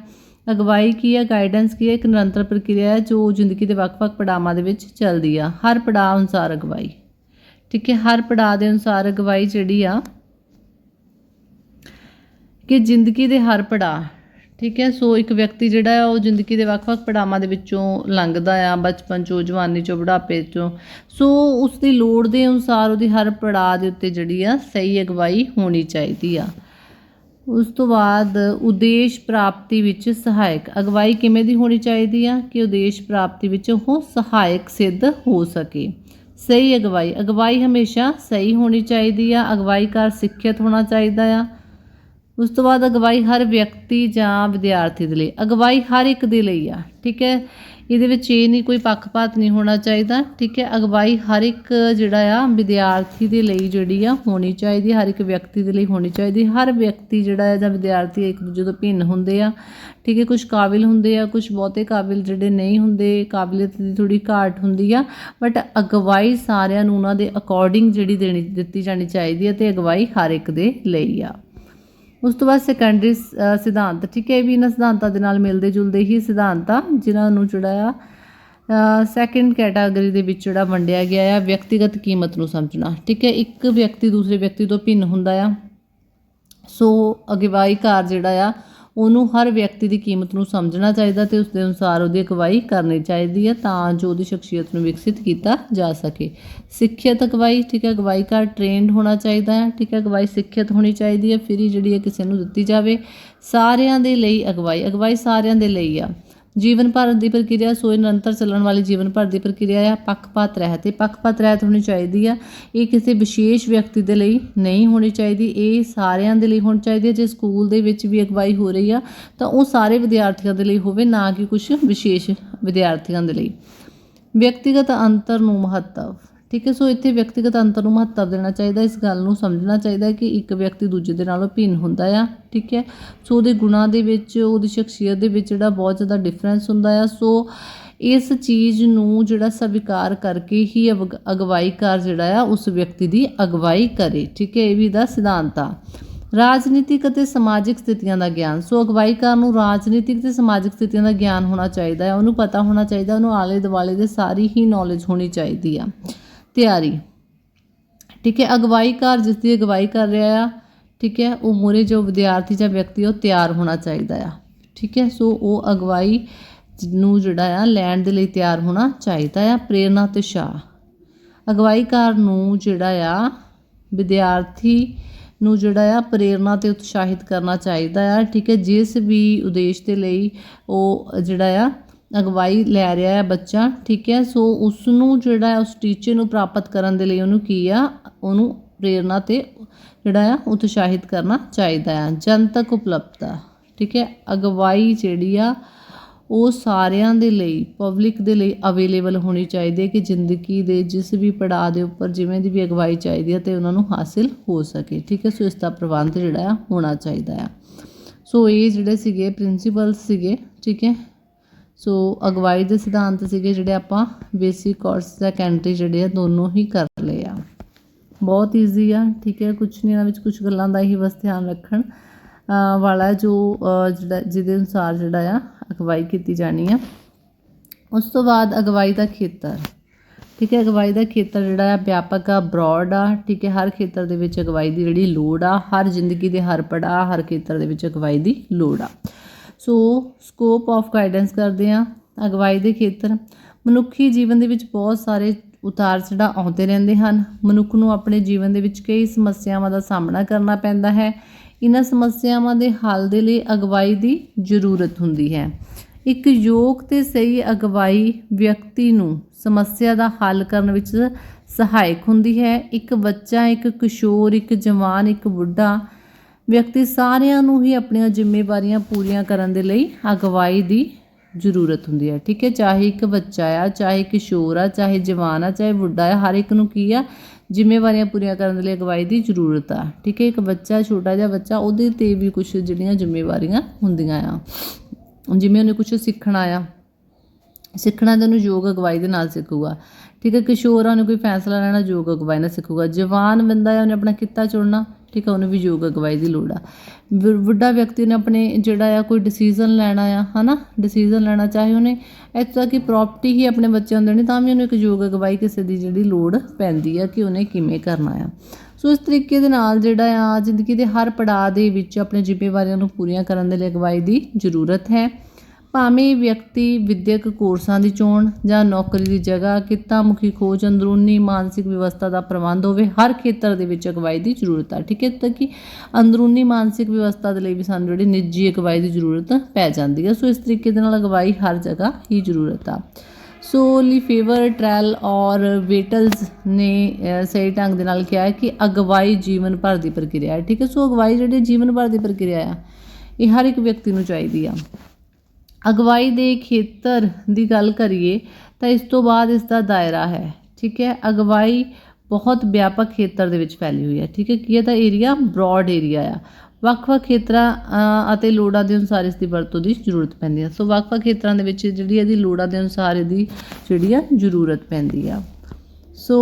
ਅਗਵਾਈ ਕੀ ਹੈ ਗਾਈਡੈਂਸ ਕੀ ਹੈ ਇੱਕ ਨਿਰੰਤਰ ਪ੍ਰਕਿਰਿਆ ਹੈ ਜੋ ਜ਼ਿੰਦਗੀ ਦੇ ਵੱਖ-ਵੱਖ ਪੜਾਵਾਂ ਦੇ ਵਿੱਚ ਚੱਲਦੀ ਆ। ਹਰ ਪੜਾਅ ਅਨੁਸਾਰ ਅਗਵਾਈ। ਠੀਕ ਹੈ, ਹਰ ਪੜਾਅ ਦੇ ਅਨੁਸਾਰ ਅਗਵਾਈ ਜਿਹੜੀ ਆ ਕਿ ਜ਼ਿੰਦਗੀ ਦੇ ਹਰ ਪੜਾਅ, ਠੀਕ ਹੈ, ਸੋ ਇੱਕ ਵਿਅਕਤੀ ਜਿਹੜਾ ਆ ਉਹ ਜ਼ਿੰਦਗੀ ਦੇ ਵੱਖ-ਵੱਖ ਪੜਾਵਾਂ ਦੇ ਵਿੱਚੋਂ ਲੰਘਦਾ ਆ, ਬਚਪਨ ਚੋਂ, ਜਵਾਨੀ ਚੋਂ, ਬੁਢਾਪੇ ਚੋਂ, ਸੋ ਉਸ ਦੀ ਲੋੜ ਦੇ ਅਨੁਸਾਰ ਉਹਦੀ ਹਰ ਪੜਾਅ ਦੇ ਉੱਤੇ ਜਿਹੜੀ ਆ ਸਹੀ ਅਗਵਾਈ ਹੋਣੀ ਚਾਹੀਦੀ ਆ। ਉਸ ਤੋਂ ਬਾਅਦ ਉਦੇਸ਼ ਪ੍ਰਾਪਤੀ ਵਿੱਚ ਸਹਾਇਕ, ਅਗਵਾਈ ਕਿਵੇਂ ਦੀ ਹੋਣੀ ਚਾਹੀਦੀ ਆ? ਕਿ ਉਦੇਸ਼ ਪ੍ਰਾਪਤੀ ਵਿੱਚ ਉਹ ਸਹਾਇਕ ਸਿੱਧ ਹੋ ਸਕੇ। ਸਹੀ ਅਗਵਾਈ। ਅਗਵਾਈ ਹਮੇਸ਼ਾ ਸਹੀ ਹੋਣੀ ਚਾਹੀਦੀ ਆ ਅਗਵਾਈਕਾਰ ਸਿੱਖਿਅਤ ਹੋਣਾ ਚਾਹੀਦਾ ਆ। ਉਸ ਤੋਂ ਬਾਅਦ ਅਗਵਾਈ ਹਰ ਵਿਅਕਤੀ ਜਾਂ ਵਿਦਿਆਰਥੀ ਦੇ ਲਈ। ਅਗਵਾਈ ਹਰ ਇੱਕ ਦੇ ਲਈ ਆ, ਠੀਕ ਹੈ? ਇਹਦੇ ਵਿੱਚ ਇਹ ਨਹੀਂ ਕੋਈ ਪੱਖਪਾਤ ਨਹੀਂ ਹੋਣਾ ਚਾਹੀਦਾ, ਠੀਕ ਹੈ? ਅਗਵਾਈ ਹਰ ਇੱਕ ਜਿਹੜਾ ਆ ਵਿਦਿਆਰਥੀ ਦੇ ਲਈ ਜਿਹੜੀ ਆ ਹੋਣੀ ਚਾਹੀਦੀ, ਹਰ ਇੱਕ ਵਿਅਕਤੀ ਦੇ ਲਈ ਹੋਣੀ ਚਾਹੀਦੀ। ਹਰ ਵਿਅਕਤੀ ਜਿਹੜਾ ਆ ਜਾਂ ਵਿਦਿਆਰਥੀ ਇੱਕ ਦੂਜੇ ਤੋਂ ਭਿੰਨ ਹੁੰਦੇ ਆ, ਠੀਕ ਹੈ? ਕੁਝ ਕਾਬਿਲ ਹੁੰਦੇ ਆ ਕੁਝ ਬਹੁਤੇ ਕਾਬਿਲ ਜਿਹੜੇ ਨਹੀਂ ਹੁੰਦੇ, ਕਾਬਲੀਅਤ ਦੀ ਥੋੜੀ ਘਾਟ ਹੁੰਦੀ ਆ। ਬਟ ਅਗਵਾਈ ਸਾਰਿਆਂ ਨੂੰ ਉਹਨਾਂ ਦੇ ਅਕੋਰਡਿੰਗ ਜਿਹੜੀ ਦੇਣੀ, ਦਿੱਤੀ ਜਾਣੀ ਚਾਹੀਦੀ ਹੈ ਤੇ ਅਗਵਾਈ ਹਰ ਇੱਕ ਦੇ ਲਈ ਆ। ਉਸ ਤੋਂ ਬਾਅਦ ਸੈਕੰਡਰੀ ਸਿਧਾਂਤ, ਠੀਕ ਹੈ, ਇਹ ਵੀ ਇਹਨਾਂ ਸਿਧਾਂਤਾਂ ਦੇ ਨਾਲ ਮਿਲਦੇ ਜੁਲਦੇ ਹੀ ਸਿਧਾਂਤ ਆ ਜਿਨ੍ਹਾਂ ਨੂੰ ਜਿਹੜਾ ਆ ਸੈਕੰਡ ਕੈਟਾਗਰੀ ਦੇ ਵਿੱਚ ਜਿਹੜਾ ਵੰਡਿਆ ਗਿਆ ਆ, ਵਿਅਕਤੀਗਤ ਕੀਮਤ ਨੂੰ ਸਮਝਣਾ, ਠੀਕ ਹੈ, ਇੱਕ ਵਿਅਕਤੀ ਦੂਸਰੇ ਵਿਅਕਤੀ ਤੋਂ ਭਿੰਨ ਹੁੰਦਾ ਆ। ਸੋ, ਅਗਵਾਈ ਕਾਰ ਜਿਹੜਾ ਆ ਉਹਨੂੰ ਹਰ ਵਿਅਕਤੀ ਦੀ ਕੀਮਤ ਨੂੰ ਸਮਝਣਾ ਚਾਹੀਦਾ ਤੇ ਉਸ ਦੇ ਅਨੁਸਾਰ ਉਹਦੀ ਅਗਵਾਈ ਕਰਨੀ ਚਾਹੀਦੀ ਹੈ ਤਾਂ ਜੋ ਉਹਦੀ ਸ਼ਖਸੀਅਤ ਨੂੰ ਵਿਕਸਿਤ ਕੀਤਾ ਜਾ ਸਕੇ। ਸਿੱਖਿਅਤ ਅਗਵਾਈ, ਠੀਕ ਹੈ, ਅਗਵਾਈ ਅਗਵਾਈਕਾਰ ਟ੍ਰੇਨਡ ਹੋਣਾ ਚਾਹੀਦਾ ਹੈ, ਠੀਕ ਹੈ, ਅਗਵਾਈ ਸਿੱਖਿਅਤ ਹੋਣੀ ਚਾਹੀਦੀ ਹੈ, ਫਿਰ ਹੀ ਜਿਹੜੀ ਹੈ ਕਿਸੇ ਨੂੰ ਦਿੱਤੀ ਜਾਵੇ। ਸਾਰਿਆਂ ਦੇ ਲਈ ਅਗਵਾਈ ਅਗਵਾਈ ਸਾਰਿਆਂ ਦੇ ਲਈ ਆ। ਜੀਵਨ ਭਰ ਦੀ ਪ੍ਰਕਿਰਿਆ ਸੋਏ ਨਿਰੰਤਰ ਚੱਲਣ ਵਾਲੀ ਜੀਵਨ ਭਰ ਦੀ ਪ੍ਰਕਿਰਿਆ ਆ, ਪੱਖਪਾਤ ਰਹਿਤ ਇਹ ਪੱਖਪਾਤ ਰਹਿਤ ਹੋਣੀ ਚਾਹੀਦੀ ਆ। ਇਹ ਕਿਸੇ ਵਿਸ਼ੇਸ਼ ਵਿਅਕਤੀ ਦੇ ਲਈ ਨਹੀਂ ਹੋਣੀ ਚਾਹੀਦੀ। ਇਹ ਸਾਰਿਆਂ ਦੇ ਲਈ ਹੋਣੀ ਚਾਹੀਦੀ ਹੈ ਜੇ ਸਕੂਲ ਦੇ ਵਿੱਚ ਵੀ ਅਗਵਾਈ ਹੋ ਰਹੀ ਆ, ਤਾਂ ਉਹ ਸਾਰੇ ਵਿਦਿਆਰਥੀਆਂ ਦੇ ਲਈ ਹੋਵੇ, ਨਾ ਕਿ ਕੁਝ ਵਿਸ਼ੇਸ਼ ਵਿਦਿਆਰਥੀਆਂ ਦੇ ਲਈ। ਵਿਅਕਤੀਗਤ ਅੰਤਰ ਨੂੰ ਮਹੱਤਵ। ਠੀਕ ਹੈ, ਸੋ ਇੱਥੇ ਵਿਅਕਤੀਗਤ ਅੰਤਰ ਨੂੰ ਮਹੱਤਵ ਦੇਣਾ ਚਾਹੀਦਾ, ਇਸ ਗੱਲ ਨੂੰ ਸਮਝਣਾ ਚਾਹੀਦਾ ਕਿ ਇੱਕ ਵਿਅਕਤੀ ਦੂਜੇ ਦੇ ਨਾਲੋਂ ਭਿੰਨ ਹੁੰਦਾ ਆ, ਠੀਕ ਹੈ। ਸੋ ਉਹਦੇ ਗੁਣਾਂ ਦੇ ਵਿੱਚ, ਉਹਦੀ ਸ਼ਖਸੀਅਤ ਦੇ ਵਿੱਚ ਜਿਹੜਾ ਬਹੁਤ ਜ਼ਿਆਦਾ ਡਿਫਰੈਂਸ ਹੁੰਦਾ ਆ। ਸੋ ਇਸ ਚੀਜ਼ ਨੂੰ ਜਿਹੜਾ ਸਵੀਕਾਰ ਕਰਕੇ ਹੀ ਅਵਗ- ਅਗਵਾਈਕਾਰ ਜਿਹੜਾ ਆ, ਉਸ ਵਿਅਕਤੀ ਦੀ ਅਗਵਾਈ ਕਰੇ, ਠੀਕ ਹੈ, ਇਹ ਵੀ ਦਾ ਸਿਧਾਂਤ ਆ। ਰਾਜਨੀਤਿਕ ਅਤੇ ਸਮਾਜਿਕ ਸਥਿਤੀਆਂ ਦਾ ਗਿਆਨ, ਸੋ ਅਗਵਾਈਕਾਰ ਨੂੰ ਰਾਜਨੀਤਿਕ ਤੇ ਸਮਾਜਿਕ ਸਥਿਤੀਆਂ ਦਾ ਗਿਆਨ ਹੋਣਾ ਚਾਹੀਦਾ ਹੈ, ਉਹਨੂੰ ਪਤਾ ਹੋਣਾ ਚਾਹੀਦਾ, ਉਹਨੂੰ ਆਲੇ ਦੁਆਲੇ ਦੇ ਸਾਰੀ ਹੀ ਨੌਲੇਜ ਹੋਣੀ ਚਾਹੀਦੀ ਆ। ਤਿਆਰੀ। ਠੀਕ ਹੈ ਅਗਵਾਈਕਾਰ ਜਿਸ ਦੀ ਅਗਵਾਈ ਕਰ ਰਿਹਾ ਆ, ਠੀਕ ਹੈ, ਉਹ ਮੂਹਰੇ ਜੋ ਵਿਦਿਆਰਥੀ ਜਾਂ ਵਿਅਕਤੀ ਉਹ ਤਿਆਰ ਹੋਣਾ ਚਾਹੀਦਾ ਆ। ਠੀਕ ਹੈ, ਸੋ ਉਹ ਅਗਵਾਈ ਨੂੰ ਜਿਹੜਾ ਆ, ਲੈਣ ਦੇ ਲਈ ਤਿਆਰ ਹੋਣਾ ਚਾਹੀਦਾ ਆ ਪ੍ਰੇਰਨਾ ਤੇ ਉਤਸ਼ਾਹ ਅਗਵਾਈਕਾਰ ਨੂੰ ਜਿਹੜਾ ਆ, ਵਿਦਿਆਰਥੀ ਨੂੰ ਜਿਹੜਾ ਆ ਪ੍ਰੇਰਨਾ ਤੇ ਉਤਸ਼ਾਹਿਤ ਕਰਨਾ ਚਾਹੀਦਾ ਆ। ਠੀਕ ਹੈ, ਜਿਸ ਵੀ ਉਦੇਸ਼ ਦੇ ਲਈ ਉਹ ਜਿਹੜਾ ਆ ਅਗਵਾਈ ਲੈ ਰਿਹਾ ਹੈ ਬੱਚਾ, ਠੀਕ ਹੈ? ਸੋ ਉਸ ਨੂੰ ਜਿਹੜਾ ਉਸ ਟੀਚੇ ਨੂੰ ਪ੍ਰਾਪਤ ਕਰਨ ਦੇ ਲਈ ਉਹਨੂੰ ਕੀ ਆ? ਉਹਨੂੰ ਪ੍ਰੇਰਨਾ ਤੇ ਜਿਹੜਾ ਆ, ਉਤਸ਼ਾਹਿਤ ਕਰਨਾ ਚਾਹੀਦਾ ਆ, ਜਨਤਕ ਉਪਲਬਧਤਾ, ਠੀਕ ਹੈ? ਅਗਵਾਈ ਜਿਹੜੀ ਆ, ਉਹ ਸਾਰਿਆਂ ਦੇ ਲਈ ਪਬਲਿਕ ਦੇ ਲਈ ਅਵੇਲੇਬਲ ਹੋਣੀ ਚਾਹੀਦੀ ਹੈ ਕਿ ਜ਼ਿੰਦਗੀ ਦੇ ਜਿਸ ਵੀ ਪੜਾਅ ਦੇ ਉੱਪਰ ਜਿਵੇਂ ਦੀ ਵੀ ਅਗਵਾਈ ਚਾਹੀਦੀ ਹੈ ਤੇ ਉਹਨਾਂ ਨੂੰ ਹਾਸਿਲ ਹੋ ਸਕੇ, ਠੀਕ ਹੈ? ਸੋ ਇਸ ਦਾ ਪ੍ਰਬੰਧ ਜਿਹੜਾ ਆ, ਹੋਣਾ ਚਾਹੀਦਾ ਆ। ਸੋ ਇਹ ਜਿਹੜੇ ਸੀਗੇ ਪ੍ਰਿੰਸੀਪਲ ਸੀਗੇ, ਠੀਕ ਹੈ? ਸੋ ਅਗਵਾਈ ਦੇ ਸਿਧਾਂਤ ਸੀਗੇ ਜਿਹੜੇ ਆਪਾਂ ਬੇਸਿਕ ਕੋਰਸ ਸੈਕੰਡਰੀ ਜਿਹੜੇ ਆ, ਦੋਨੋਂ ਹੀ ਕਰ ਲਏ ਆ। ਬਹੁਤ ਈਜ਼ੀ ਆ, ਠੀਕ ਹੈ ਕੁਝ ਨਹੀਂ, ਇਹਨਾਂ ਵਿੱਚ ਕੁਝ ਗੱਲਾਂ ਦਾ ਹੀ ਬਸ ਧਿਆਨ ਰੱਖਣ। ਵਾਲਾ ਜੋ ਜਿਹੜਾ, ਜਿਹਦੇ ਅਨੁਸਾਰ ਜਿਹੜਾ ਆ, ਅਗਵਾਈ ਕੀਤੀ ਜਾਣੀ ਆ। ਉਸ ਤੋਂ ਬਾਅਦ ਅਗਵਾਈ ਦਾ ਖੇਤਰ, ਠੀਕ ਹੈ, ਅਗਵਾਈ ਦਾ ਖੇਤਰ ਜਿਹੜਾ ਆ ਵਿਆਪਕ ਆ ਬ੍ਰੌਡ ਆ, ਠੀਕ ਹੈ, ਹਰ ਖੇਤਰ ਦੇ ਵਿੱਚ ਅਗਵਾਈ ਦੀ ਜਿਹੜੀ ਲੋੜ ਆ, ਹਰ ਜ਼ਿੰਦਗੀ ਦੇ ਹਰ ਪੜਾਅ, ਹਰ ਖੇਤਰ ਦੇ ਵਿੱਚ ਅਗਵਾਈ ਦੀ ਲੋੜ ਆ। ਸੋ ਸਕੋਪ ਆਫ ਗਾਈਡੈਂਸ ਕਰਦੇ ਆ ਅਗਵਾਈ ਦੇ ਖੇਤਰ। ਮਨੁੱਖੀ ਜੀਵਨ ਦੇ ਵਿੱਚ ਬਹੁਤ ਸਾਰੇ ਉਤਾਰ ਚੜ੍ਹਾਅ ਆਉਂਦੇ ਰਹਿੰਦੇ ਹਨ। ਮਨੁੱਖ ਨੂੰ ਆਪਣੇ ਜੀਵਨ ਦੇ ਵਿੱਚ ਕਈ ਸਮੱਸਿਆਵਾਂ ਦਾ ਸਾਹਮਣਾ ਕਰਨਾ ਪੈਂਦਾ ਹੈ। ਇਹਨਾਂ ਸਮੱਸਿਆਵਾਂ ਦੇ ਹੱਲ ਦੇ ਲਈ ਅਗਵਾਈ ਦੀ ਜ਼ਰੂਰਤ ਹੁੰਦੀ ਹੈ। ਇੱਕ ਯੋਗ ਤੇ ਸਹੀ ਅਗਵਾਈ ਵਿਅਕਤੀ ਨੂੰ ਸਮੱਸਿਆ ਦਾ ਹੱਲ ਕਰਨ ਵਿੱਚ ਸਹਾਇਕ ਹੁੰਦੀ ਹੈ। ਇੱਕ ਬੱਚਾ, ਇੱਕ ਕਿਸ਼ੋਰ, ਇੱਕ ਜਵਾਨ, ਇੱਕ ਬੁੱਢਾ ਵਿਅਕਤੀ ਸਾਰਿਆਂ ਨੂੰ ਹੀ ਆਪਣੀਆਂ ਜ਼ਿੰਮੇਵਾਰੀਆਂ ਪੂਰੀਆਂ ਕਰਨ ਦੇ ਲਈ ਅਗਵਾਈ ਦੀ ਜ਼ਰੂਰਤ ਹੁੰਦੀ ਹੈ। ਠੀਕ ਹੈ, ਚਾਹੇ ਇੱਕ ਬੱਚਾ ਆ, ਚਾਹੇ ਕਿਸ਼ੋਰ ਆ, ਚਾਹੇ ਜਵਾਨ ਆ, ਚਾਹੇ ਬੁੱਢਾ ਆ, ਹਰ ਇੱਕ ਨੂੰ ਕੀ ਆ? ਜ਼ਿੰਮੇਵਾਰੀਆਂ ਪੂਰੀਆਂ ਕਰਨ ਦੇ ਲਈ ਅਗਵਾਈ ਦੀ ਜ਼ਰੂਰਤ ਆ। ਠੀਕ ਹੈ, ਇੱਕ ਬੱਚਾ, ਛੋਟਾ ਜਿਹਾ ਬੱਚਾ, ਉਹਦੇ ਤੇ ਵੀ ਕੁਝ ਜਿਹੜੀਆਂ ਜ਼ਿੰਮੇਵਾਰੀਆਂ ਹੁੰਦੀਆਂ ਆ। ਜਿਵੇਂ ਉਹਨੇ ਕੁਝ ਸਿੱਖਣਾ ਆ, ਸਿੱਖਣਾ ਤਾਂ ਉਹਨੂੰ ਯੋਗ ਅਗਵਾਈ ਦੇ ਨਾਲ ਸਿੱਖੂਗਾ। ਠੀਕ ਹੈ, ਕਿਸ਼ੋਰ ਆ ਉਹਨੇ ਕੋਈ ਫੈਸਲਾ ਲੈਣਾ ਯੋਗ ਅਗਵਾਈ ਨਾਲ ਸਿੱਖੂਗਾ। ਜਵਾਨ ਬੰਦਾ ਆ, ਉਹਨੇ ਆਪਣਾ ਕਿੱਤਾ ਚੁਣਨਾ। ਠੀਕ ਆ, ਉਹਨੂੰ ਵੀ ਯੋਗ ਅਗਵਾਈ ਦੀ ਲੋੜ ਆ। ਬੁ- ਬੁੱਢਾ ਵਿਅਕਤੀ ਨੇ ਆਪਣੇ ਜਿਹੜਾ ਆ, ਕੋਈ ਡਿਸੀਜਨ ਲੈਣਾ ਆ, ਹਨਾ? ਡਿਸੀਜਨ ਲੈਣਾ ਚਾਹੇ ਉਹਨੇ ਇੱਥੋਂ ਤੱਕ ਕਿ ਪ੍ਰਾਪਰਟੀ ਹੀ ਆਪਣੇ ਬੱਚਿਆਂ ਨੂੰ ਦੇਣੀ, ਤਾਂ ਵੀ ਉਹਨੂੰ ਇੱਕ ਯੋਗ ਅਗਵਾਈ ਕਿਸੇ ਦੀ ਜਿਹੜੀ ਲੋੜ ਪੈਂਦੀ ਆ ਕਿ ਉਹਨੇ ਕਿਵੇਂ ਕਰਨਾ ਆ। ਸੋ ਇਸ ਤਰੀਕੇ ਦੇ ਨਾਲ ਜਿਹੜਾ ਆ, ਜ਼ਿੰਦਗੀ ਦੇ ਹਰ ਪੜਾਅ ਦੇ ਵਿੱਚ ਆਪਣੇ ਜ਼ਿੰਮੇਵਾਰੀਆਂ ਨੂੰ ਪੂਰੀਆਂ ਕਰਨ ਦੇ ਲਈ ਅਗਵਾਈ ਦੀ ਜ਼ਰੂਰਤ ਹੈ। ਭਾਵੇਂ ਵਿਅਕਤੀ ਵਿੱਦਿਅਕ ਕੋਰਸਾਂ ਦੀ ਚੋਣ ਜਾਂ ਨੌਕਰੀ ਦੀ ਜਗ੍ਹਾ ਕਿੱਤਾ ਮੁਖੀ ਖੋਜ, ਅੰਦਰੂਨੀ ਮਾਨਸਿਕ ਵਿਵਸਥਾ ਦਾ ਪ੍ਰਬੰਧ ਹੋਵੇ, ਹਰ ਖੇਤਰ ਦੇ ਵਿੱਚ ਅਗਵਾਈ ਦੀ ਜ਼ਰੂਰਤ ਆ ਠੀਕ ਹੈ, ਤਾਂ ਕਿ ਅੰਦਰੂਨੀ ਮਾਨਸਿਕ ਵਿਵਸਥਾ ਦੇ ਲਈ ਵੀ ਸਾਨੂੰ ਜਿਹੜੀ ਨਿੱਜੀ ਅਗਵਾਈ ਦੀ ਜ਼ਰੂਰਤ ਪੈ ਜਾਂਦੀ ਹੈ। ਸੋ ਇਸ ਤਰੀਕੇ ਦੇ ਨਾਲ ਅਗਵਾਈ ਹਰ ਜਗ੍ਹਾ ਹੀ ਜ਼ਰੂਰਤ ਆ। ਸੋ ਲੀ ਫੇਵਰ ਟ੍ਰੈਲ ਔਰ ਵੇਟਲਸ ਨੇ ਸਹੀ ਢੰਗ ਦੇ ਨਾਲ ਕਿਹਾ ਹੈ ਕਿ ਅਗਵਾਈ ਜੀਵਨ ਭਰ ਦੀ ਪ੍ਰਕਿਰਿਆ ਹੈ। ਠੀਕ ਹੈ, ਸੋ ਅਗਵਾਈ ਜਿਹੜੀ ਜੀਵਨ ਭਰ ਦੀ ਪ੍ਰਕਿਰਿਆ ਆ, ਇਹ ਹਰ ਇੱਕ ਵਿਅਕਤੀ ਨੂੰ ਚਾਹੀਦੀ ਆ। ਅਗਵਾਈ ਦੇ ਖੇਤਰ ਦੀ ਗੱਲ ਕਰੀਏ ਤਾਂ ਇਸ ਤੋਂ ਬਾਅਦ ਇਸ ਦਾ ਦਾਇਰਾ ਹੈ, ਠੀਕ ਹੈ? ਅਗਵਾਈ ਬਹੁਤ ਵਿਆਪਕ ਖੇਤਰ ਦੇ ਵਿੱਚ ਫੈਲੀ ਹੋਈ ਹੈ, ਠੀਕ ਹੈ? ਕੀ ਹੈ ਤਾਂ ਏਰੀਆ ਬ੍ਰੌਡ ਏਰੀਆ ਆ। ਵੱਖ-ਵੱਖ ਖੇਤਰਾਂ ਅਤੇ ਲੋੜਾਂ ਦੇ ਅਨੁਸਾਰ ਇਸ ਦੀ ਵਰਤੋਂ ਦੀ ਜ਼ਰੂਰਤ ਪੈਂਦੀ ਹੈ। ਸੋ ਵੱਖ-ਵੱਖ ਖੇਤਰਾਂ ਦੇ ਵਿੱਚ ਜਿਹੜੀ ਇਹਦੀ ਲੋੜਾਂ ਦੇ ਅਨੁਸਾਰ ਇਹਦੀ ਜਿਹੜੀ ਆ ਜ਼ਰੂਰਤ ਪੈਂਦੀ ਆ। ਸੋ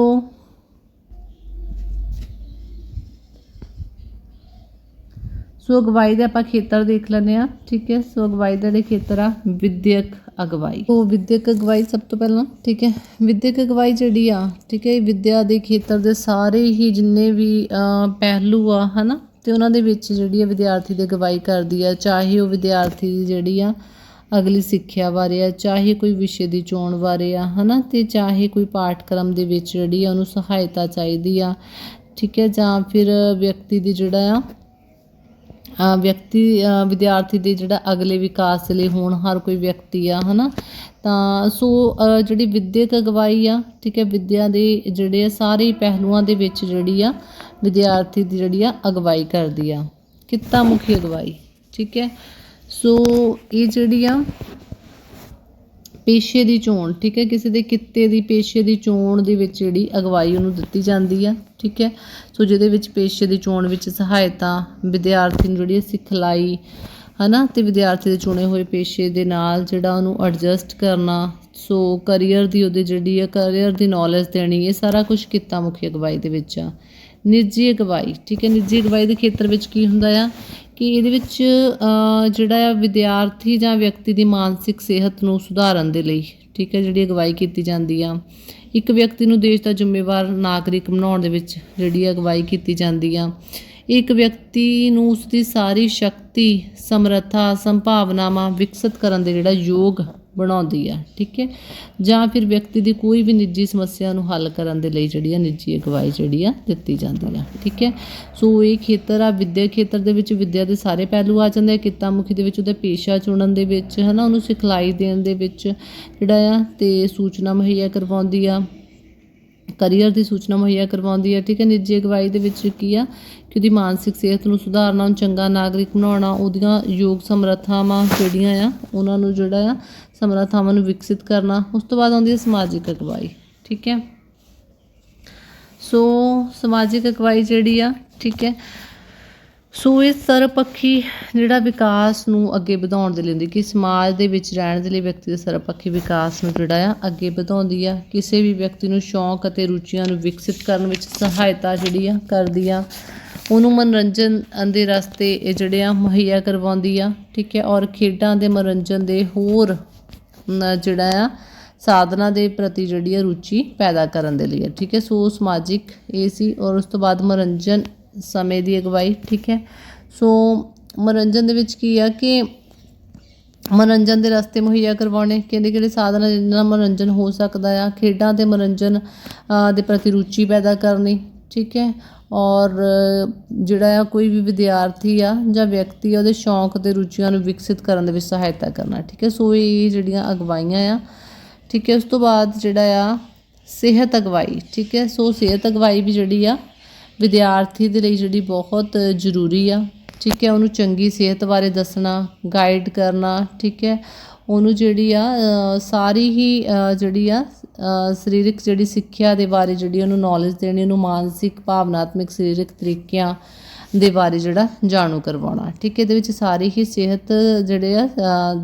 ਸੋ ਅਗਵਾਈ ਦੇ ਆਪਾਂ ਖੇਤਰ ਦੇਖ ਲੈਂਦੇ ਆ ਠੀਕ ਹੈ, ਸੋ ਅਗਵਾਈ ਦੇ ਜਿਹੜੇ ਖੇਤਰ ਆ, ਵਿਦਿਅਕ ਅਗਵਾਈ। ਉਹ ਵਿਦਿਅਕ ਅਗਵਾਈ ਸਭ ਤੋਂ ਪਹਿਲਾਂ, ਠੀਕ ਹੈ, ਵਿਦਿਅਕ ਅਗਵਾਈ ਜਿਹੜੀ ਆ, ਠੀਕ ਹੈ, ਇਹ ਵਿਦਿਆ ਦੇ ਖੇਤਰ ਦੇ ਸਾਰੇ ਹੀ ਜਿੰਨੇ ਵੀ ਪਹਿਲੂ ਆ, ਹਨਾ, ਤੇ ਉਹਨਾਂ ਦੇ ਵਿੱਚ ਜਿਹੜੀ ਆ ਵਿਦਿਆਰਥੀ ਦੀ ਅਗਵਾਈ ਕਰਦੀ ਆ, ਚਾਹੇ ਉਹ ਵਿਦਿਆਰਥੀ ਦੀ ਜਿਹੜੀ ਆ ਅਗਲੀ ਸਿੱਖਿਆ ਬਾਰੇ ਆ, ਚਾਹੇ ਕੋਈ ਵਿਸ਼ੇ ਦੀ ਚੋਣ ਬਾਰੇ ਆ, ਹਨਾ, ਤੇ ਚਾਹੇ ਕੋਈ ਪਾਠਕ੍ਰਮ ਦੇ ਵਿੱਚ ਜਿਹੜੀ ਆ ਉਹਨੂੰ ਸਹਾਇਤਾ ਚਾਹੀਦੀ ਆ, ਠੀਕ ਹੈ, ਜਾਂ ਫਿਰ ਵਿਅਕਤੀ ਦੀ ਜਿਹੜਾ ਆ ਵਿਅਕਤੀ ਵਿਦਿਆਰਥੀ ਦੇ ਜਿਹੜਾ ਅਗਲੇ ਵਿਕਾਸ ਲਈ ਹੋਣਹਾਰ ਕੋਈ ਵਿਅਕਤੀ ਆ ਹੈ ਨਾ ਤਾਂ ਸੋ ਜਿਹੜੀ ਵਿੱਦਿਅਕ ਅਗਵਾਈ ਆ, ਠੀਕ ਹੈ, ਵਿੱਦਿਆ ਦੇ ਜਿਹੜੇ ਆ, ਸਾਰੇ ਪਹਿਲੂਆਂ ਦੇ ਵਿੱਚ ਜਿਹੜੀ ਆ, ਵਿਦਿਆਰਥੀ ਦੀ ਜਿਹੜੀ ਆ, ਅਗਵਾਈ ਕਰਦੀ ਆ। ਕਿੱਤਾ ਮੁਖੀ ਅਗਵਾਈ, ਠੀਕ ਹੈ? ਸੋ, ਇਹ ਜਿਹੜੀ ਆ ਪੇਸ਼ੇ ਦੀ ਚੋਣ, ਠੀਕ ਹੈ? ਕਿਸੇ ਦੇ ਕਿੱਤੇ ਦੀ ਪੇਸ਼ੇ ਦੀ ਚੋਣ ਦੇ ਵਿੱਚ ਜਿਹੜੀ ਅਗਵਾਈ ਉਹਨੂੰ ਦਿੱਤੀ ਜਾਂਦੀ ਆ, ਠੀਕ ਹੈ? ਸੋ ਜਿਹਦੇ ਵਿੱਚ ਪੇਸ਼ੇ ਦੀ ਚੋਣ ਵਿੱਚ ਸਹਾਇਤਾ, ਵਿਦਿਆਰਥੀ ਨੂੰ ਜਿਹੜੀ ਹੈ ਸਿਖਲਾਈ, ਹਨਾ? ਤੇ ਵਿਦਿਆਰਥੀ ਦੇ ਚੁਣੇ ਹੋਏ ਪੇਸ਼ੇ ਦੇ ਨਾਲ ਜਿਹੜਾ ਉਹਨੂੰ ਐਡਜਸਟ ਕਰਨਾ, ਸੋ ਕਰੀਅਰ ਦੀ ਉਹਦੇ ਜਿਹੜੀ ਹੈ ਕਰੀਅਰ ਦੀ ਨੌਲੇਜ ਦੇਣੀ, ਇਹ ਸਾਰਾ ਕੁਝ ਕਿੱਤਾ ਮੁਖੀ ਅਗਵਾਈ ਦੇ ਵਿੱਚ ਆ। ਨਿੱਜੀ ਅਗਵਾਈ, ਠੀਕ ਹੈ? ਨਿੱਜੀ ਅਗਵਾਈ ਦੇ ਖੇਤਰ ਵਿੱਚ ਕੀ ਹੁੰਦਾ ਆ? ਕਿ ਇਹਦੇ ਵਿੱਚ ਜਿਹੜਾ ਆ ਵਿਦਿਆਰਥੀ ਜਾਂ ਵਿਅਕਤੀ ਦੀ ਮਾਨਸਿਕ ਸਿਹਤ ਨੂੰ ਸੁਧਾਰਨ ਦੇ ਲਈ, ਠੀਕ ਹੈ, ਜਿਹੜੀ ਅਗਵਾਈ ਕੀਤੀ ਜਾਂਦੀ ਆ। ਇੱਕ ਵਿਅਕਤੀ ਨੂੰ ਦੇਸ਼ ਦਾ ਜ਼ਿੰਮੇਵਾਰ ਨਾਗਰਿਕ ਬਣਾਉਣ ਦੇ ਵਿੱਚ ਜਿਹੜੀ ਅਗਵਾਈ ਕੀਤੀ ਜਾਂਦੀ ਆ। ਇੱਕ ਵਿਅਕਤੀ ਨੂੰ ਉਸ ਦੀ ਸਾਰੀ ਸ਼ਕਤੀ, ਸਮਰੱਥਾ, ਸੰਭਾਵਨਾਵਾਂ ਵਿਕਸਿਤ ਕਰਨ ਦੇ ਜਿਹੜਾ ਯੋਗ ਬਣਾਉਂਦੀ ਆ, ਠੀਕ ਹੈ? ਜਾਂ ਫਿਰ ਵਿਅਕਤੀ ਦੀ ਕੋਈ ਵੀ ਨਿੱਜੀ ਸਮੱਸਿਆ ਨੂੰ ਹੱਲ ਕਰਨ ਦੇ ਲਈ ਜਿਹੜੀ ਆ ਨਿੱਜੀ ਅਗਵਾਈ ਜਿਹੜੀ ਆ ਦਿੱਤੀ ਜਾਂਦੀ ਆ, ਠੀਕ ਹੈ? ਸੋ ਇਹ ਖੇਤਰ ਆ, ਵਿੱਦਿਆ ਖੇਤਰ ਦੇ ਵਿੱਚ ਵਿੱਦਿਆ ਦੇ ਸਾਰੇ ਪਹਿਲੂ ਆ ਜਾਂਦੇ ਆ ਕਿੱਤਾ ਮੁਖੀ ਦੇ ਵਿੱਚ ਉਹਦਾ ਪੇਸ਼ਾ ਚੁਣਨ ਦੇ ਵਿੱਚ, ਹਨਾ? ਉਹਨੂੰ ਸਿਖਲਾਈ ਦੇਣ ਦੇ ਵਿੱਚ ਜਿਹੜਾ ਆ ਤੇ ਸੂਚਨਾ ਮੁਹੱਈਆ ਕਰਵਾਉਂਦੀ ਆ ਕਰੀਅਰ ਦੀ ਸੂਚਨਾ ਮੁਹੱਈਆ ਕਰਵਾਉਂਦੀ ਹੈ। ਠੀਕ ਹੈ, ਨਿੱਜੀ ਅਗਵਾਈ ਦੇ ਵਿੱਚ ਕੀ ਆ? ਕਿ ਉਹਦੀ ਮਾਨਸਿਕ ਸਿਹਤ ਨੂੰ ਸੁਧਾਰਨਾ, ਉਹਨੂੰ ਚੰਗਾ ਨਾਗਰਿਕ ਬਣਾਉਣਾ, ਉਹਦੀਆਂ ਯੋਗ ਸਮਰੱਥਾਵਾਂ ਜਿਹੜੀਆਂ ਆ, ਉਹਨਾਂ ਨੂੰ ਜਿਹੜਾ ਆ, ਸਮਰੱਥਾਵਾਂ ਨੂੰ ਵਿਕਸਿਤ ਕਰਨਾ, ਉਸ ਤੋਂ ਬਾਅਦ ਆਉਂਦੀ ਹੈ ਸਮਾਜਿਕ ਅਗਵਾਈ। ਠੀਕ ਹੈ? ਸੋ, ਸਮਾਜਿਕ ਅਗਵਾਈ ਜਿਹੜੀ ਆ, ਠੀਕ ਹੈ ਸੋ ਇਹ ਸਰਪੱਖੀ ਜਿਹੜਾ ਵਿਕਾਸ ਨੂੰ ਅੱਗੇ ਵਧਾਉਣ ਦੇ ਲਈ ਹੁੰਦੀ ਕਿ ਸਮਾਜ ਦੇ ਵਿੱਚ ਰਹਿਣ ਦੇ ਲਈ ਵਿਅਕਤੀ ਦੇ ਸਰਪੱਖੀ ਵਿਕਾਸ ਨੂੰ ਜਿਹੜਾ ਆ, ਅੱਗੇ ਵਧਾਉਂਦੀ ਆ। ਕਿਸੇ ਵੀ ਵਿਅਕਤੀ ਨੂੰ ਸ਼ੌਂਕ ਅਤੇ ਰੁਚੀਆਂ ਨੂੰ ਵਿਕਸਿਤ ਕਰਨ ਵਿੱਚ ਸਹਾਇਤਾ ਜਿਹੜੀ ਆ, ਕਰਦੀ ਆ। ਉਹਨੂੰ ਮਨੋਰੰਜਨ ਦੇ ਰਸਤੇ ਇਹ ਜਿਹੜੇ ਆ, ਮੁਹੱਈਆ ਕਰਵਾਉਂਦੀ ਆ, ਠੀਕ ਹੈ। ਔਰ ਖੇਡਾਂ ਦੇ ਮਨੋਰੰਜਨ ਦੇ ਹੋਰ ਜਿਹੜਾ ਆ, ਸਾਧਨਾ ਦੇ ਪ੍ਰਤੀ ਜਿਹੜੀ ਆ ਰੁਚੀ ਪੈਦਾ ਕਰਨ ਦੇ ਲਈ ਆ, ਠੀਕ ਹੈ। ਸੋ ਸਮਾਜਿਕ ਇਹ ਸੀ, ਔਰ ਉਸ ਤੋਂ ਬਾਅਦ ਮਨੋਰੰਜਨ ਸਮੇਂ ਦੀ ਅਗਵਾਈ, ਠੀਕ ਹੈ? ਸੋ ਮਨੋਰੰਜਨ ਦੇ ਵਿੱਚ ਕੀ ਆ ਕਿ ਮਨੋਰੰਜਨ ਦੇ ਰਸਤੇ ਮੁਹੱਈਆ ਕਰਵਾਉਣੇ, ਕਿਹੜੇ ਕਿਹੜੇ ਸਾਧਨ ਆ ਜਿਹਨਾਂ ਨਾਲ ਮਨੋਰੰਜਨ ਹੋ ਸਕਦਾ ਆ, ਖੇਡਾਂ ਤੇ ਮਨੋਰੰਜਨ ਦੇ ਪ੍ਰਤੀ ਰੁਚੀ ਪੈਦਾ ਕਰਨੀ, ਠੀਕ ਹੈ? ਔਰ ਜਿਹੜਾ ਆ ਕੋਈ ਵੀ ਵਿਦਿਆਰਥੀ ਆ ਜਾਂ ਵਿਅਕਤੀ ਆ, ਉਹਦੇ ਸ਼ੌਂਕ ਤੇ ਰੁਚੀਆਂ ਨੂੰ ਵਿਕਸਿਤ ਕਰਨ ਦੇ ਵਿੱਚ ਸਹਾਇਤਾ ਕਰਨਾ, ਠੀਕ ਹੈ? ਸੋ ਇਹ ਜਿਹੜੀਆਂ ਅਗਵਾਈਆਂ ਆ, ਠੀਕ ਹੈ? ਉਸ ਤੋਂ ਬਾਅਦ ਜਿਹੜਾ ਆ, ਸਿਹਤ ਅਗਵਾਈ, ਠੀਕ ਹੈ? ਸੋ ਸਿਹਤ ਅਗਵਾਈ ਵੀ ਜਿਹੜੀ ਆ ਵਿਦਿਆਰਥੀ ਦੇ ਲਈ ਜਿਹੜੀ ਬਹੁਤ ਜ਼ਰੂਰੀ ਆ, ਠੀਕ ਹੈ, ਉਹਨੂੰ ਚੰਗੀ ਸਿਹਤ ਬਾਰੇ ਦੱਸਣਾ ਗਾਈਡ ਕਰਨਾ, ਠੀਕ ਹੈ, ਉਹਨੂੰ ਜਿਹੜੀ ਆ ਸਾਰੀ ਹੀ ਜਿਹੜੀ ਆ ਸਰੀਰਕ ਜਿਹੜੀ ਸਿੱਖਿਆ ਦੇ ਬਾਰੇ ਜਿਹੜੀ ਉਹਨੂੰ ਨੌਲੇਜ ਦੇਣੀ, ਉਹਨੂੰ ਮਾਨਸਿਕ, ਭਾਵਨਾਤਮਿਕ, ਸਰੀਰਕ ਤਰੀਕਿਆਂ ਦੇ ਬਾਰੇ ਜਿਹੜਾ ਜਾਣੂ ਕਰਵਾਉਣਾ, ਠੀਕ ਹੈ, ਇਹਦੇ ਵਿੱਚ ਸਾਰੀ ਹੀ ਸਿਹਤ ਜਿਹੜੇ ਆ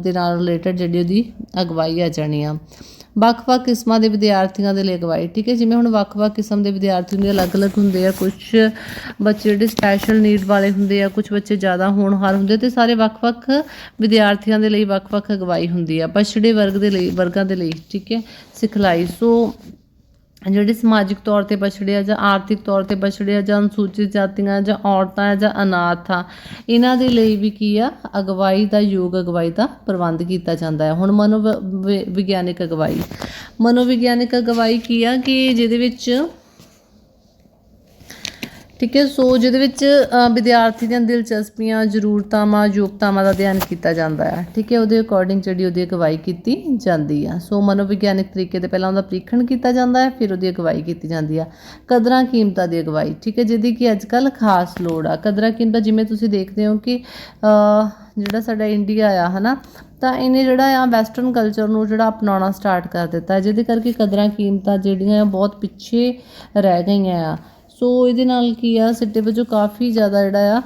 ਦੇ ਨਾਲ ਰਿਲੇਟਡ ਜਿਹੜੀ ਉਹਦੀ ਅਗਵਾਈ ਆ ਜਾਣੀ ਆ। ਵੱਖ-ਵੱਖ ਕਿਸਮਾਂ ਦੇ ਵਿਦਿਆਰਥੀਆਂ ਦੇ ਲਈ ਅਗਵਾਈ, ਠੀਕ ਹੈ? ਜਿਵੇਂ ਹੁਣ ਵੱਖ-ਵੱਖ ਕਿਸਮ ਦੇ ਵਿਦਿਆਰਥੀ ਹੁੰਦੇ ਅਲੱਗ-ਅਲੱਗ ਹੁੰਦੇ ਆ ਕੁਝ ਬੱਚੇ ਜਿਹੜੇ ਸਪੈਸ਼ਲ ਨੀਡ ਵਾਲੇ ਹੁੰਦੇ ਆ ਕੁਝ ਬੱਚੇ ਜ਼ਿਆਦਾ ਹੋਣਹਾਰ ਹੁੰਦੇ ਤੇ ਸਾਰੇ ਵੱਖ-ਵੱਖ ਵਿਦਿਆਰਥੀਆਂ ਦੇ ਲਈ ਵੱਖ-ਵੱਖ ਅਗਵਾਈ ਹੁੰਦੀ ਆ ਪਛੜੇ ਵਰਗ ਦੇ ਲਈ, ਵਰਗਾਂ ਦੇ ਲਈ, ਠੀਕ ਹੈ? ਸਿਖਲਾਈ, ਸੋ ਜਿਹੜੇ ਸਮਾਜਿਕ ਤੌਰ ਤੇ ਪਛੜੇ ਆ ਜਾਂ ਆਰਥਿਕ ਤੌਰ ਤੇ ਪਛੜਿਆ ਜਾਂ ਅਨੁਸੂਚਿਤ ਜਾਤੀਆਂ ਜਾਂ ਔਰਤਾਂ ਆ ਜਾਂ ਅਨਾਥ ਆ, ਇਹਨਾਂ ਦੇ ਲਈ ਵੀ ਕੀ ਆ, ਅਗਵਾਈ ਦਾ ਯੋਗ ਅਗਵਾਈ ਦਾ ਪ੍ਰਬੰਧ ਕੀਤਾ ਜਾਂਦਾ ਹੈ। ਹੁਣ ਮਨੋ ਵ- ਵਿ- ਵਿਗਿਆਨਿਕ ਅਗਵਾਈ। ਮਨੋਵਿਗਿਆਨਿਕ ਅਗਵਾਈ ਕੀ ਆ ਕਿ ਜਿਹਦੇ ਵਿੱਚ ਠੀਕ ਹੈ, ਸੋ ਜਿਹਦੇ ਵਿੱਚ ਵਿਦਿਆਰਥੀ ਦੀਆਂ ਦਿਲਚਸਪੀਆਂ, ਜ਼ਰੂਰਤਾਵਾਂ, ਯੋਗਤਾਵਾਂ ਦਾ ਧਿਆਨ ਕੀਤਾ ਜਾਂਦਾ ਹੈ, ਠੀਕ ਹੈ, ਉਹਦੇ ਅਕੋਰਡਿੰਗ ਜਿਹੜੀ ਉਹਦੀ ਅਗਵਾਈ ਕੀਤੀ ਜਾਂਦੀ ਆ। ਸੋ ਮਨੋਵਿਗਿਆਨਕ ਤਰੀਕੇ ਤੇ ਪਹਿਲਾਂ ਉਹਦਾ ਪ੍ਰੀਖਣ ਕੀਤਾ ਜਾਂਦਾ ਹੈ, ਫਿਰ ਉਹਦੀ ਅਗਵਾਈ ਕੀਤੀ ਜਾਂਦੀ ਆ। ਕਦਰਾਂ ਕੀਮਤਾਂ ਦੀ ਅਗਵਾਈ, ਠੀਕ ਹੈ, ਜਿਹਦੀ ਕਿ ਅੱਜ ਕੱਲ ਖਾਸ ਲੋੜ ਆ। ਕਦਰਾਂ ਕੀਮਤਾਂ, ਜਿਵੇਂ ਤੁਸੀਂ ਦੇਖਦੇ ਹੋ ਕਿ ਜਿਹੜਾ ਸਾਡਾ ਇੰਡੀਆ ਆ, ਹਨਾ, ਤਾਂ ਇਹਨੇ ਜਿਹੜਾ ਆ ਵੈਸਟਰਨ ਕਲਚਰ ਨੂੰ ਜਿਹੜਾ ਅਪਣਾਉਣਾ ਸਟਾਰਟ ਕਰ ਦਿੱਤਾ, ਜਿਹਦੇ ਕਰਕੇ ਕਦਰਾਂ ਕੀਮਤਾਂ ਜਿਹੜੀਆਂ ਆ ਬਹੁਤ ਪਿੱਛੇ ਰਹਿ ਗਈਆਂ ਆ। ਸੋ ਇਹਦੇ ਨਾਲ ਕੀ ਆ, ਸਿੱਟੇ ਵਜੋਂ ਕਾਫੀ ਜ਼ਿਆਦਾ ਜਿਹੜਾ ਆ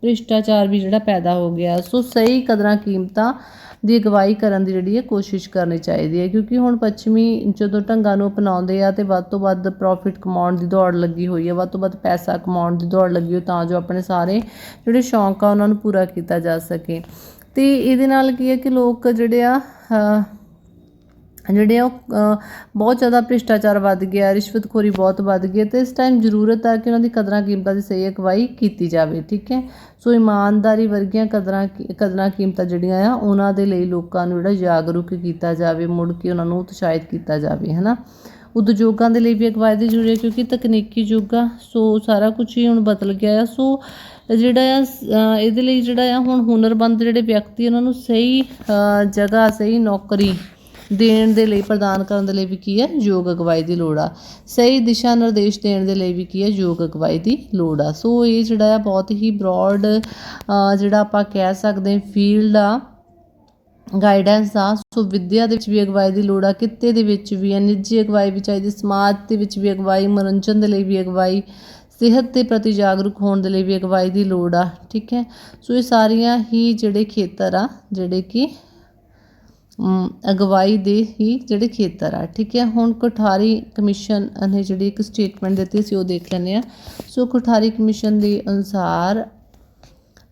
ਭ੍ਰਿਸ਼ਟਾਚਾਰ ਵੀ ਜਿਹੜਾ ਪੈਦਾ ਹੋ ਗਿਆ। ਸੋ ਸਹੀ ਕਦਰਾਂ ਕੀਮਤਾਂ ਦੀ ਅਗਵਾਈ ਕਰਨ ਦੀ ਜਿਹੜੀ ਹੈ ਕੋਸ਼ਿਸ਼ ਕਰਨੀ ਚਾਹੀਦੀ ਹੈ, ਕਿਉਂਕਿ ਹੁਣ ਪੱਛਮੀ ਜਦੋਂ ਢੰਗਾਂ ਨੂੰ ਅਪਣਾਉਂਦੇ ਆ ਤੇ ਵੱਧ ਤੋਂ ਵੱਧ ਪ੍ਰੋਫਿਟ ਕਮਾਉਣ ਦੀ ਦੌੜ ਲੱਗੀ ਹੋਈ ਹੈ, ਵੱਧ ਤੋਂ ਵੱਧ ਪੈਸਾ ਕਮਾਉਣ ਦੀ ਦੌੜ ਲੱਗੀ ਹੋਈ, ਤਾਂ ਜੋ ਆਪਣੇ ਸਾਰੇ ਜਿਹੜੇ ਸ਼ੌਂਕ ਆ ਉਹਨਾਂ ਨੂੰ ਪੂਰਾ ਕੀਤਾ ਜਾ ਸਕੇ। ਤੇ ਇਹਦੇ ਨਾਲ ਕੀ ਹੈ ਕਿ ਲੋਕ ਜਿਹੜੇ ਆ ਜਿਹੜੇ ਆ ਉਹ ਬਹੁਤ ਜ਼ਿਆਦਾ ਭ੍ਰਿਸ਼ਟਾਚਾਰ ਵੱਧ ਗਿਆ, ਰਿਸ਼ਵਤਖੋਰੀ ਬਹੁਤ ਵੱਧ ਗਈ ਹੈ, ਤੇ ਇਸ ਟਾਈਮ ਜ਼ਰੂਰਤ ਆ ਕਿ ਉਹਨਾਂ ਦੀ ਕਦਰਾਂ ਕੀਮਤਾਂ ਦੀ ਸਹੀ ਅਗਵਾਈ ਕੀਤੀ ਜਾਵੇ, ਠੀਕ ਹੈ? ਸੋ ਇਮਾਨਦਾਰੀ ਵਰਗੀਆਂ ਕਦਰਾਂ ਕੀ- ਕਦਰਾਂ ਕੀਮਤਾਂ ਜਿਹੜੀਆਂ ਆ, ਉਹਨਾਂ ਦੇ ਲਈ ਲੋਕਾਂ ਨੂੰ ਜਿਹੜਾ ਜਾਗਰੂਕ ਕੀਤਾ ਜਾਵੇ, ਮੁੜ ਕੇ ਉਹਨਾਂ ਨੂੰ ਉਤਸ਼ਾਹਿਤ ਕੀਤਾ ਜਾਵੇ, ਹਨਾ? ਉਦਯੋਗਾਂ ਦੇ ਲਈ ਵੀ ਅਗਵਾਈ ਦੀ ਜ਼ਰੂਰੀ ਹੈ, ਕਿਉਂਕਿ ਤਕਨੀਕੀ ਯੁੱਗ ਆ ਸੋ ਸਾਰਾ ਕੁਝ ਹੀ ਹੁਣ ਬਦਲ ਗਿਆ ਆ ਸੋ ਜਿਹੜਾ ਆ ਇਹਦੇ ਲਈ ਜਿਹੜਾ ਆ, ਹੁਣ ਹੁਨਰਮੰਦ ਜਿਹੜੇ ਵਿਅਕਤੀ ਉਹਨਾਂ ਨੂੰ ਸਹੀ ਜਗ੍ਹਾ, ਸਹੀ ਨੌਕਰੀ ਦੇਣ ਦੇ ਲਈ, ਪ੍ਰਦਾਨ ਕਰਨ ਦੇ ਲਈ ਵੀ ਕੀ ਹੈ? ਯੋਗ ਅਗਵਾਈ ਦੀ ਲੋੜ ਆ। ਸਹੀ ਦਿਸ਼ਾ ਨਿਰਦੇਸ਼ ਦੇਣ ਦੇ ਲਈ ਵੀ ਕੀ ਹੈ? ਯੋਗ ਅਗਵਾਈ ਦੀ ਲੋੜ ਆ। ਸੋ ਇਹ ਜਿਹੜਾ ਆ, ਬਹੁਤ ਹੀ ਬ੍ਰੌਡ ਜਿਹੜਾ ਆਪਾਂ ਕਹਿ ਸਕਦੇ ਫੀਲਡ ਆ ਗਾਈਡੈਂਸ ਆ। ਸੋ ਵਿੱਦਿਆ ਦੇ ਵਿੱਚ ਵੀ ਅਗਵਾਈ ਦੀ ਲੋੜ ਆ, ਕਿੱਤੇ ਦੇ ਵਿੱਚ ਵੀ ਆ, ਨਿੱਜੀ ਅਗਵਾਈ ਵੀ ਚਾਹੀਦੀ, ਸਮਾਜ ਦੇ ਵਿੱਚ ਵੀ ਅਗਵਾਈ, ਮਨੋਰੰਜਨ ਦੇ ਲਈ ਵੀ ਅਗਵਾਈ, ਸਿਹਤ ਦੇ ਪ੍ਰਤੀ ਜਾਗਰੂਕ ਹੋਣ ਦੇ ਲਈ ਵੀ ਅਗਵਾਈ ਦੀ ਲੋੜ ਆ। ਠੀਕ ਹੈ? ਸੋ ਇਹ ਸਾਰੀਆਂ ਹੀ ਜਿਹੜੇ ਖੇਤਰ ਆ, ਜਿਹੜੇ ਕਿ ਅਗਵਾਈ ਦੇ ਹੀ ਜਿਹੜੇ ਖੇਤਰ ਆ, ਠੀਕ ਹੈ? ਹੁਣ ਕੋਠਾਰੀ ਕਮਿਸ਼ਨ ਨੇ ਜਿਹੜੀ ਇੱਕ ਸਟੇਟਮੈਂਟ ਦਿੱਤੀ ਸੀ, ਉਹ ਦੇਖ ਲੈਂਦੇ ਆ ਸੋ ਕੋਠਾਰੀ ਕਮਿਸ਼ਨ ਦੇ ਅਨੁਸਾਰ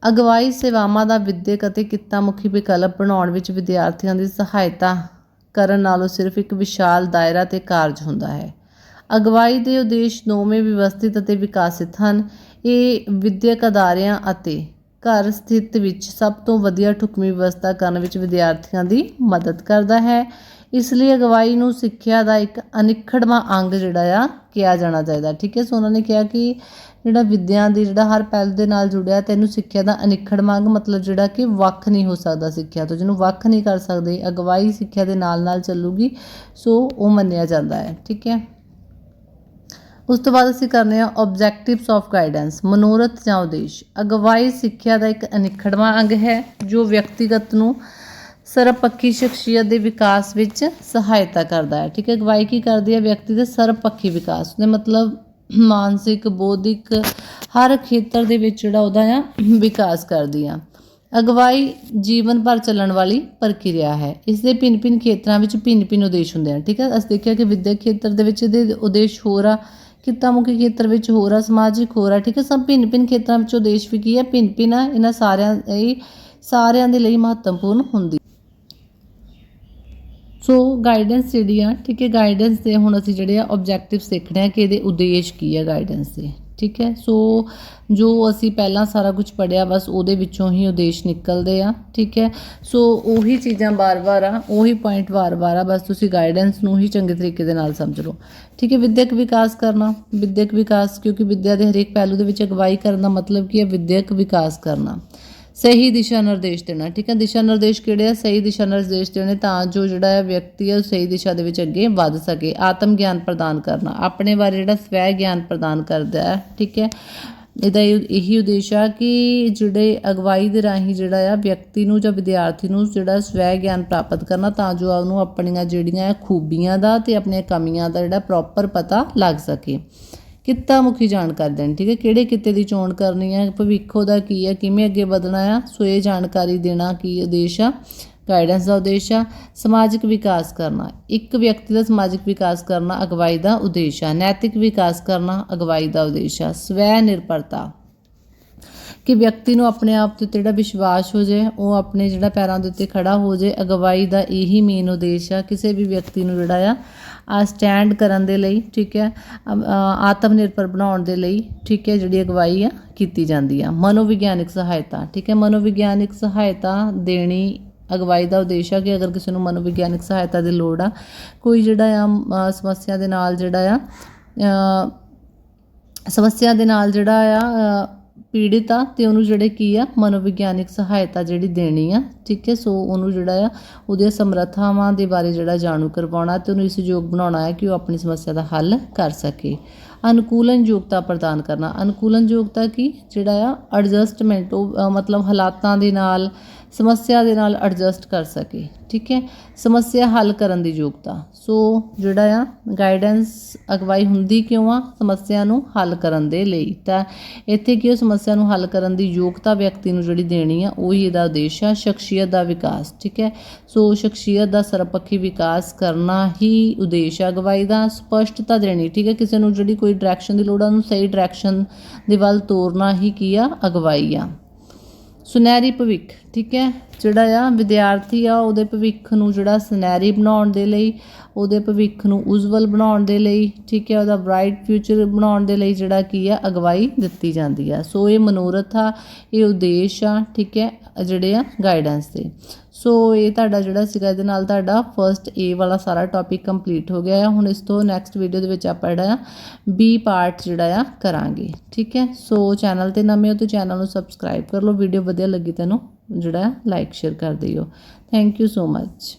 ਅਗਵਾਈ ਸੇਵਾਵਾਂ ਦਾ ਵਿਦਿਅਕ ਅਤੇ ਕਿੱਤਾ ਮੁਖੀ ਵਿਕਲਪ ਬਣਾਉਣ ਵਿੱਚ ਵਿਦਿਆਰਥੀਆਂ ਦੀ ਸਹਾਇਤਾ ਕਰਨ ਨਾਲੋਂ ਸਿਰਫ ਇੱਕ ਵਿਸ਼ਾਲ ਦਾਇਰਾ ਤੇ ਕਾਰਜ ਹੁੰਦਾ ਹੈ। ਅਗਵਾਈ ਦੇ ਉਦੇਸ਼ ਨੌਵੇਂ ਵਿਵਸਥਿਤ ਅਤੇ ਵਿਕਾਸਿਤ ਹਨ। ਇਹ ਵਿਦਿਅਕ ਅਦਾਰਿਆਂ ਅਤੇ ਘਰ ਸਥਿਤ ਵਿੱਚ ਸਭ ਤੋਂ ਵਧੀਆ ਢੁਕਵੀਂ ਵਿਵਸਥਾ ਕਰਨ ਵਿੱਚ ਵਿਦਿਆਰਥੀਆਂ ਦੀ ਮਦਦ ਕਰਦਾ ਹੈ। ਇਸ ਲਈ ਅਗਵਾਈ ਨੂੰ ਸਿੱਖਿਆ ਦਾ ਇੱਕ ਅਨਿੱਖੜਵਾਂ ਅੰਗ ਜਿਹੜਾ ਆ ਕਿਹਾ ਜਾਣਾ ਚਾਹੀਦਾ। ਠੀਕ ਹੈ, ਸੋ ਉਹਨਾਂ ਨੇ ਕਿਹਾ ਕਿ ਜਿਹੜਾ ਵਿੱਦਿਆ ਦੀ ਜਿਹੜਾ ਹਰ ਪਹਿਲ ਦੇ ਨਾਲ ਜੁੜਿਆ ਤੈਨੂੰ ਸਿੱਖਿਆ ਦਾ ਅਨਿੱਖੜਵਾਂ ਅੰਗ ਮਤਲਬ ਜਿਹੜਾ ਕਿ ਵੱਖ ਨਹੀਂ ਹੋ ਸਕਦਾ ਸਿੱਖਿਆ ਤੋਂ। ਜਿਹਨੂੰ ਵੱਖ ਨਹੀਂ ਕਰ ਸਕਦੇ, ਅਗਵਾਈ ਸਿੱਖਿਆ ਦੇ ਨਾਲ ਨਾਲ ਚੱਲੂਗੀ, ਸੋ ਉਹ ਮੰਨਿਆ ਜਾਂਦਾ ਹੈ। ਠੀਕ ਹੈ। ਉਸ ਤੋਂ ਬਾਅਦ ਅਸੀਂ ਕਰਨੇ ਆ ਆਬਜੈਕਟਿਵਸ ਆਫ ਗਾਈਡੈਂਸ ਮਨੋਰਥ ਜਾਂ ਉਦੇਸ਼। ਅਗਵਾਈ ਸਿੱਖਿਆ ਦਾ ਇੱਕ ਅਨਿੱਖੜਵਾਂ ਅੰਗ ਹੈ, ਜੋ ਵਿਅਕਤੀਗਤ ਨੂੰ ਸਰਬਪੱਖੀ ਸ਼ਖਸੀਅਤ ਦੇ ਵਿਕਾਸ ਵਿੱਚ ਸਹਾਇਤਾ ਕਰਦਾ ਹੈ। ਠੀਕ ਹੈ, ਅਗਵਾਈ ਕੀ ਕਰਦੀ ਹੈ? ਵਿਅਕਤੀ ਦੇ ਸਰਬਪੱਖੀ ਵਿਕਾਸ। ਦੇ ਮਤਲਬ ਮਾਨਸਿਕ, ਬੌਧਿਕ, ਹਰ ਖੇਤਰ ਦੇ ਵਿੱਚ ਜਿਹੜਾ ਉਹਦਾ ਆ, ਵਿਕਾਸ ਕਰਦੀ ਆ। ਅਗਵਾਈ ਜੀਵਨ ਭਰ ਚੱਲਣ ਵਾਲੀ ਪ੍ਰਕਿਰਿਆ ਹੈ। ਇਸ ਦੇ ਭਿੰਨ-ਭਿੰਨ ਖੇਤਰਾਂ ਵਿੱਚ ਭਿੰਨ-ਭਿੰਨ ਉਦੇਸ਼ ਹੁੰਦੇ ਹਨ। ਠੀਕ ਹੈ, ਅਸੀਂ ਦੇਖਿਆ ਕਿ ਵਿਦਿਅਕ ਖੇਤਰ ਦੇ ਵਿੱਚ ਇਹਦੇ ਉਦੇਸ਼ ਹੋਰ ਆ। ਕਿੱਤਾ ਮੁਖੀ ਖੇਤਰ ਵਿੱਚ ਹੋਰ ਆ, ਸਮਾਜਿਕ ਹੋਰ ਆ, ਠੀਕ ਹੈ, ਸਭ ਭਿੰਨ-ਭਿੰਨ ਖੇਤਰਾਂ ਵਿੱਚ ਉਦੇਸ਼ ਵੀ ਕੀ ਹੈ ਭਿੰਨ-ਭਿੰਨ ਆ, ਇਹਨਾਂ ਸਾਰਿਆਂ ਇਹ ਸਾਰਿਆਂ ਦੇ ਲਈ ਮਹੱਤਵਪੂਰਨ ਹੁੰਦੀ। ਸੋ ਗਾਈਡੈਂਸ ਜਿਹੜੀ ਆ, ਠੀਕ ਹੈ ਗਾਈਡੈਂਸ ਦੇ ਹੁਣ ਅਸੀਂ ਜਿਹੜੇ ਆ ਆਬਜੈਕਟਿਵ ਸਿੱਖਣੇ ਆ ਕਿ ਇਹਦੇ ਉਦੇਸ਼ ਕੀ ਆ ਗਾਈਡੈਂਸ ਦੇ। ਠੀਕ ਹੈ? ਸੋ ਜੋ ਅਸੀਂ ਪਹਿਲਾਂ ਸਾਰਾ ਕੁਝ ਪੜਿਆ ਬਸ ਉਹਦੇ ਵਿੱਚੋਂ ਹੀ ਉਦੇਸ਼ ਨਿਕਲਦੇ ਆ, ਠੀਕ ਹੈ? ਸੋ ਉਹੀ ਚੀਜ਼ਾਂ ਬਾਰ-ਬਾਰ ਆ, ਉਹੀ ਪੁਆਇੰਟ ਵਾਰ-ਵਾਰ ਆ, ਬਸ ਤੁਸੀਂ ਗਾਈਡੈਂਸ ਨੂੰ ਹੀ ਚੰਗੇ ਤਰੀਕੇ ਦੇ ਨਾਲ ਸਮਝ ਲਓ। ਠੀਕ ਹੈ? ਵਿਦਿਅਕ ਵਿਕਾਸ ਕਰਨਾ, ਵਿਦਿਅਕ ਵਿਕਾਸ ਕਿਉਂਕਿ ਵਿੱਦਿਆ ਦੇ ਹਰੇਕ ਪਹਿਲੂ ਦੇ ਵਿੱਚ ਅਗਵਾਈ ਕਰਨ ਦਾ ਮਤਲਬ ਕੀ ਹੈ? ਵਿਦਿਅਕ ਵਿਕਾਸ ਕਰਨਾ। ਸਹੀ ਦਿਸ਼ਾ ਨਿਰਦੇਸ਼ ਦੇਣਾ, ਠੀਕ ਹੈ? ਦਿਸ਼ਾ ਨਿਰਦੇਸ਼ ਕਿਹੜੇ ਆ? ਸਹੀ ਦਿਸ਼ਾ ਨਿਰਦੇਸ਼ ਦੇਣੇ ਤਾਂ ਜੋ ਜਿਹੜਾ ਹੈ ਵਿਅਕਤੀ ਹੈ ਉਹ ਸਹੀ ਦਿਸ਼ਾ ਦੇ ਵਿੱਚ ਅੱਗੇ ਵੱਧ ਸਕੇ। ਆਤਮ ਗਿਆਨ ਪ੍ਰਦਾਨ ਕਰਨਾ, ਆਪਣੇ ਬਾਰੇ ਜਿਹੜਾ ਸਵੈ ਗਿਆਨ ਪ੍ਰਦਾਨ ਕਰਦਾ ਹੈ, ਠੀਕ ਹੈ? ਇਹਦਾ ਇਹ- ਇਹੀ ਉਦੇਸ਼ ਆ ਕਿ ਜਿਹੜੇ ਅਗਵਾਈ ਦੇ ਰਾਹੀਂ ਜਿਹੜਾ ਆ ਵਿਅਕਤੀ ਨੂੰ ਜਾਂ ਵਿਦਿਆਰਥੀ ਨੂੰ ਜਿਹੜਾ ਸਵੈ ਗਿਆਨ ਪ੍ਰਾਪਤ ਕਰਨਾ ਤਾਂ ਜੋ ਉਹਨੂੰ ਆਪਣੀਆਂ ਜਿਹੜੀਆਂ ਖੂਬੀਆਂ ਦਾ ਤੇ ਆਪਣੀਆਂ ਕਮੀਆਂ ਦਾ ਜਿਹੜਾ ਪ੍ਰੋਪਰ ਪਤਾ ਲੱਗ ਸਕੇ। ਕਿੱਤਾ ਮੁਖੀ ਜਾਣਕਾਰੀ ਦੇਣੀ, ਠੀਕ ਹੈ? ਕਿਹੜੇ ਕਿੱਤੇ ਦੀ ਚੋਣ ਕਰਨੀ ਹੈ? ਭਵਿੱਖ ਦਾ ਕੀ ਹੈ? ਕਿਵੇਂ ਅੱਗੇ ਵਧਣਾ ਆ? ਸੋ ਇਹ ਜਾਣਕਾਰੀ ਦੇਣਾ ਕੀ ਉਦੇਸ਼ ਆ? ਗਾਈਡੈਂਸ ਦਾ ਉਦੇਸ਼ ਆ। ਸਮਾਜਿਕ ਵਿਕਾਸ ਕਰਨਾ। ਇੱਕ ਵਿਅਕਤੀ ਦਾ ਸਮਾਜਿਕ ਵਿਕਾਸ ਕਰਨਾ ਅਗਵਾਈ ਦਾ ਉਦੇਸ਼ ਆ। ਨੈਤਿਕ ਵਿਕਾਸ ਕਰਨਾ ਅਗਵਾਈ ਦਾ ਉਦੇਸ਼ ਆ। ਸਵੈ ਨਿਰਭਰਤਾ। ਕਿ ਵਿਅਕਤੀ ਨੂੰ ਆਪਣੇ ਆਪ ਤੇ ਜਿਹੜਾ ਵਿਸ਼ਵਾਸ ਹੋ ਜਾਏ, ਉਹ ਆਪਣੇ ਜਿਹੜਾ ਪੈਰਾਂ ਦੇ ਉੱਤੇ ਖੜਾ ਹੋ ਜਾਏ, ਅਗਵਾਈ ਦਾ ਇਹੀ ਮੇਨ ਉਦੇਸ਼ ਆ ਕਿਸੇ ਵੀ ਵਿਅਕਤੀ ਨੂੰ ਜਿਹੜਾ ਆ ਆ ਸਟੈਂਡ ਕਰਨ ਦੇ ਲਈ, ਠੀਕ ਹੈ ਆਤਮ ਨਿਰਭਰ ਬਣਾਉਣ ਦੇ ਲਈ, ਠੀਕ ਹੈ, ਜਿਹੜੀ ਅਗਵਾਈ ਆ ਕੀਤੀ ਜਾਂਦੀ ਆ। ਮਨੋਵਿਗਿਆਨਿਕ ਸਹਾਇਤਾ, ਠੀਕ ਹੈ, ਮਨੋਵਿਗਿਆਨਿਕ ਸਹਾਇਤਾ ਦੇਣੀ ਅਗਵਾਈ ਦਾ ਉਦੇਸ਼ ਆ ਕਿ ਅਗਰ ਕਿਸੇ ਨੂੰ ਮਨੋਵਿਗਿਆਨਿਕ ਸਹਾਇਤਾ ਦੀ ਲੋੜ ਆ, ਕੋਈ ਜਿਹੜਾ ਆ ਸਮੱਸਿਆ ਦੇ ਨਾਲ ਜਿਹੜਾ ਆ ਸਮੱਸਿਆ ਦੇ ਨਾਲ ਜਿਹੜਾ ਆ ਪੀੜਿਤ ਆ ਤੇ ਉਹਨੂੰ ਜਿਹੜੇ ਕੀ ਆ, ਮਨੋਵਿਗਿਆਨਿਕ ਸਹਾਇਤਾ ਜਿਹੜੀ ਦੇਣੀ ਆ, ਠੀਕ ਹੈ? ਸੋ ਉਹਨੂੰ ਜਿਹੜਾ ਆ ਉਹਦੀਆਂ ਸਮਰੱਥਾਵਾਂ ਦੇ ਬਾਰੇ ਜਿਹੜਾ ਜਾਣੂ ਕਰਵਾਉਣਾ ਤੇ ਉਹਨੂੰ ਇਸ ਯੋਗ ਬਣਾਉਣਾ ਹੈ ਕਿ ਉਹ ਆਪਣੀ ਸਮੱਸਿਆ ਦਾ ਹੱਲ ਕਰ ਸਕੇ। ਅਨੁਕੂਲਨ ਯੋਗਤਾ ਪ੍ਰਦਾਨ ਕਰਨਾ। ਅਨੁਕੂਲਨ ਯੋਗਤਾ ਕੀ? ਜਿਹੜਾ ਆ ਐਡਜਸਟਮੈਂਟ ਉਹ ਮਤਲਬ ਹਾਲਾਤਾਂ ਦੇ ਨਾਲ ਸਮੱਸਿਆ ਦੇ ਨਾਲ ਐਡਜਸਟ ਕਰ ਸਕੇ, ਠੀਕ ਹੈ? ਸਮੱਸਿਆ ਹੱਲ ਕਰਨ ਦੀ ਯੋਗਤਾ। ਸੋ ਜਿਹੜਾ ਆ ਗਾਈਡੈਂਸ ਅਗਵਾਈ ਹੁੰਦੀ ਕਿਉਂ ਆ? ਸਮੱਸਿਆ ਨੂੰ ਹੱਲ ਕਰਨ ਦੇ ਲਈ। ਤਾਂ ਇੱਥੇ ਕੀ ਉਹ ਸਮੱਸਿਆ ਨੂੰ ਹੱਲ ਕਰਨ ਦੀ ਯੋਗਤਾ ਵਿਅਕਤੀ ਨੂੰ ਜਿਹੜੀ ਦੇਣੀ ਆ, ਉਹੀ ਇਹਦਾ ਉਦੇਸ਼ ਆ, ਸ਼ਖਸੀਅਤ ਦਾ ਵਿਕਾਸ, ਠੀਕ ਹੈ? ਸੋ ਸ਼ਖਸੀਅਤ ਦਾ ਸਰਬਪੱਖੀ ਵਿਕਾਸ ਕਰਨਾ ਹੀ ਉਦੇਸ਼ ਆ, ਅਗਵਾਈ ਦਾ, ਸਪਸ਼ਟਤਾ ਦੇਣੀ, ਠੀਕ ਹੈ? ਕਿਸੇ ਨੂੰ ਜਿਹੜੀ ਕੋਈ ਡਾਇਰੈਕਸ਼ਨ ਦੀ ਲੋੜ ਆ, ਉਹਨੂੰ ਸਹੀ ਡਾਇਰੈਕਸ਼ਨ ਦੇ ਵੱਲ ਤੋਰਨਾ ਹੀ ਕੀ ਆ, ਅਗਵਾਈ ਆ। ਸੁਨਹਿਰੀ ਭਵਿੱਖ, ਠੀਕ ਹੈ? ਜਿਹੜਾ ਆ ਵਿਦਿਆਰਥੀ ਆ, ਉਹਦੇ ਭਵਿੱਖ ਨੂੰ ਜਿਹੜਾ ਸੁਨਹਿਰੀ ਬਣਾਉਣ ਦੇ ਲਈ, ਉਹਦੇ ਭਵਿੱਖ ਨੂੰ ਉਜਵਲ ਬਣਾਉਣ ਦੇ ਲਈ, ਠੀਕ ਹੈ? ਉਹਦਾ ਬ੍ਰਾਈਟ ਫਿਊਚਰ ਬਣਾਉਣ ਦੇ ਲਈ ਜਿਹੜਾ ਕੀ ਆ, ਅਗਵਾਈ ਦਿੱਤੀ ਜਾਂਦੀ ਆ। ਸੋ ਇਹ ਮਨੋਰਥ ਆ, ਇਹ ਉਦੇਸ਼ ਆ, ਠੀਕ ਹੈ? ਜਿਹੜੇ ਆ ਗਾਈਡੈਂਸ ਦੇ ਸੋ ਇਹ ਤੁਹਾਡਾ ਜਿਹੜਾ ਸੀਗਾ, ਇਹਦੇ ਨਾਲ ਤੁਹਾਡਾ ਫਰਸਟ ਏ ਵਾਲਾ ਸਾਰਾ ਟੌਪਿਕ ਕੰਪਲੀਟ ਹੋ ਗਿਆ ਆ। ਹੁਣ ਇਸ ਤੋਂ ਨੈਕਸਟ ਵੀਡੀਓ ਦੇ ਵਿੱਚ ਆਪਾਂ ਜਿਹੜਾ ਬੀ ਪਾਰਟ ਜਿਹੜਾ ਆ, ਕਰਾਂਗੇ। ਠੀਕ ਹੈ? ਸੋ ਚੈਨਲ ਤੇ ਨਵੇਂ ਹੋ ਤਾਂ ਚੈਨਲ ਨੂੰ ਸਬਸਕ੍ਰਾਈਬ ਕਰ ਲਓ। ਵੀਡੀਓ ਵਧੀਆ ਲੱਗੀ ਤੈਨੂੰ, ਜਿਹੜਾ ਲਾਈਕ ਸ਼ੇਅਰ ਕਰ ਦਿਓ। Thank you so much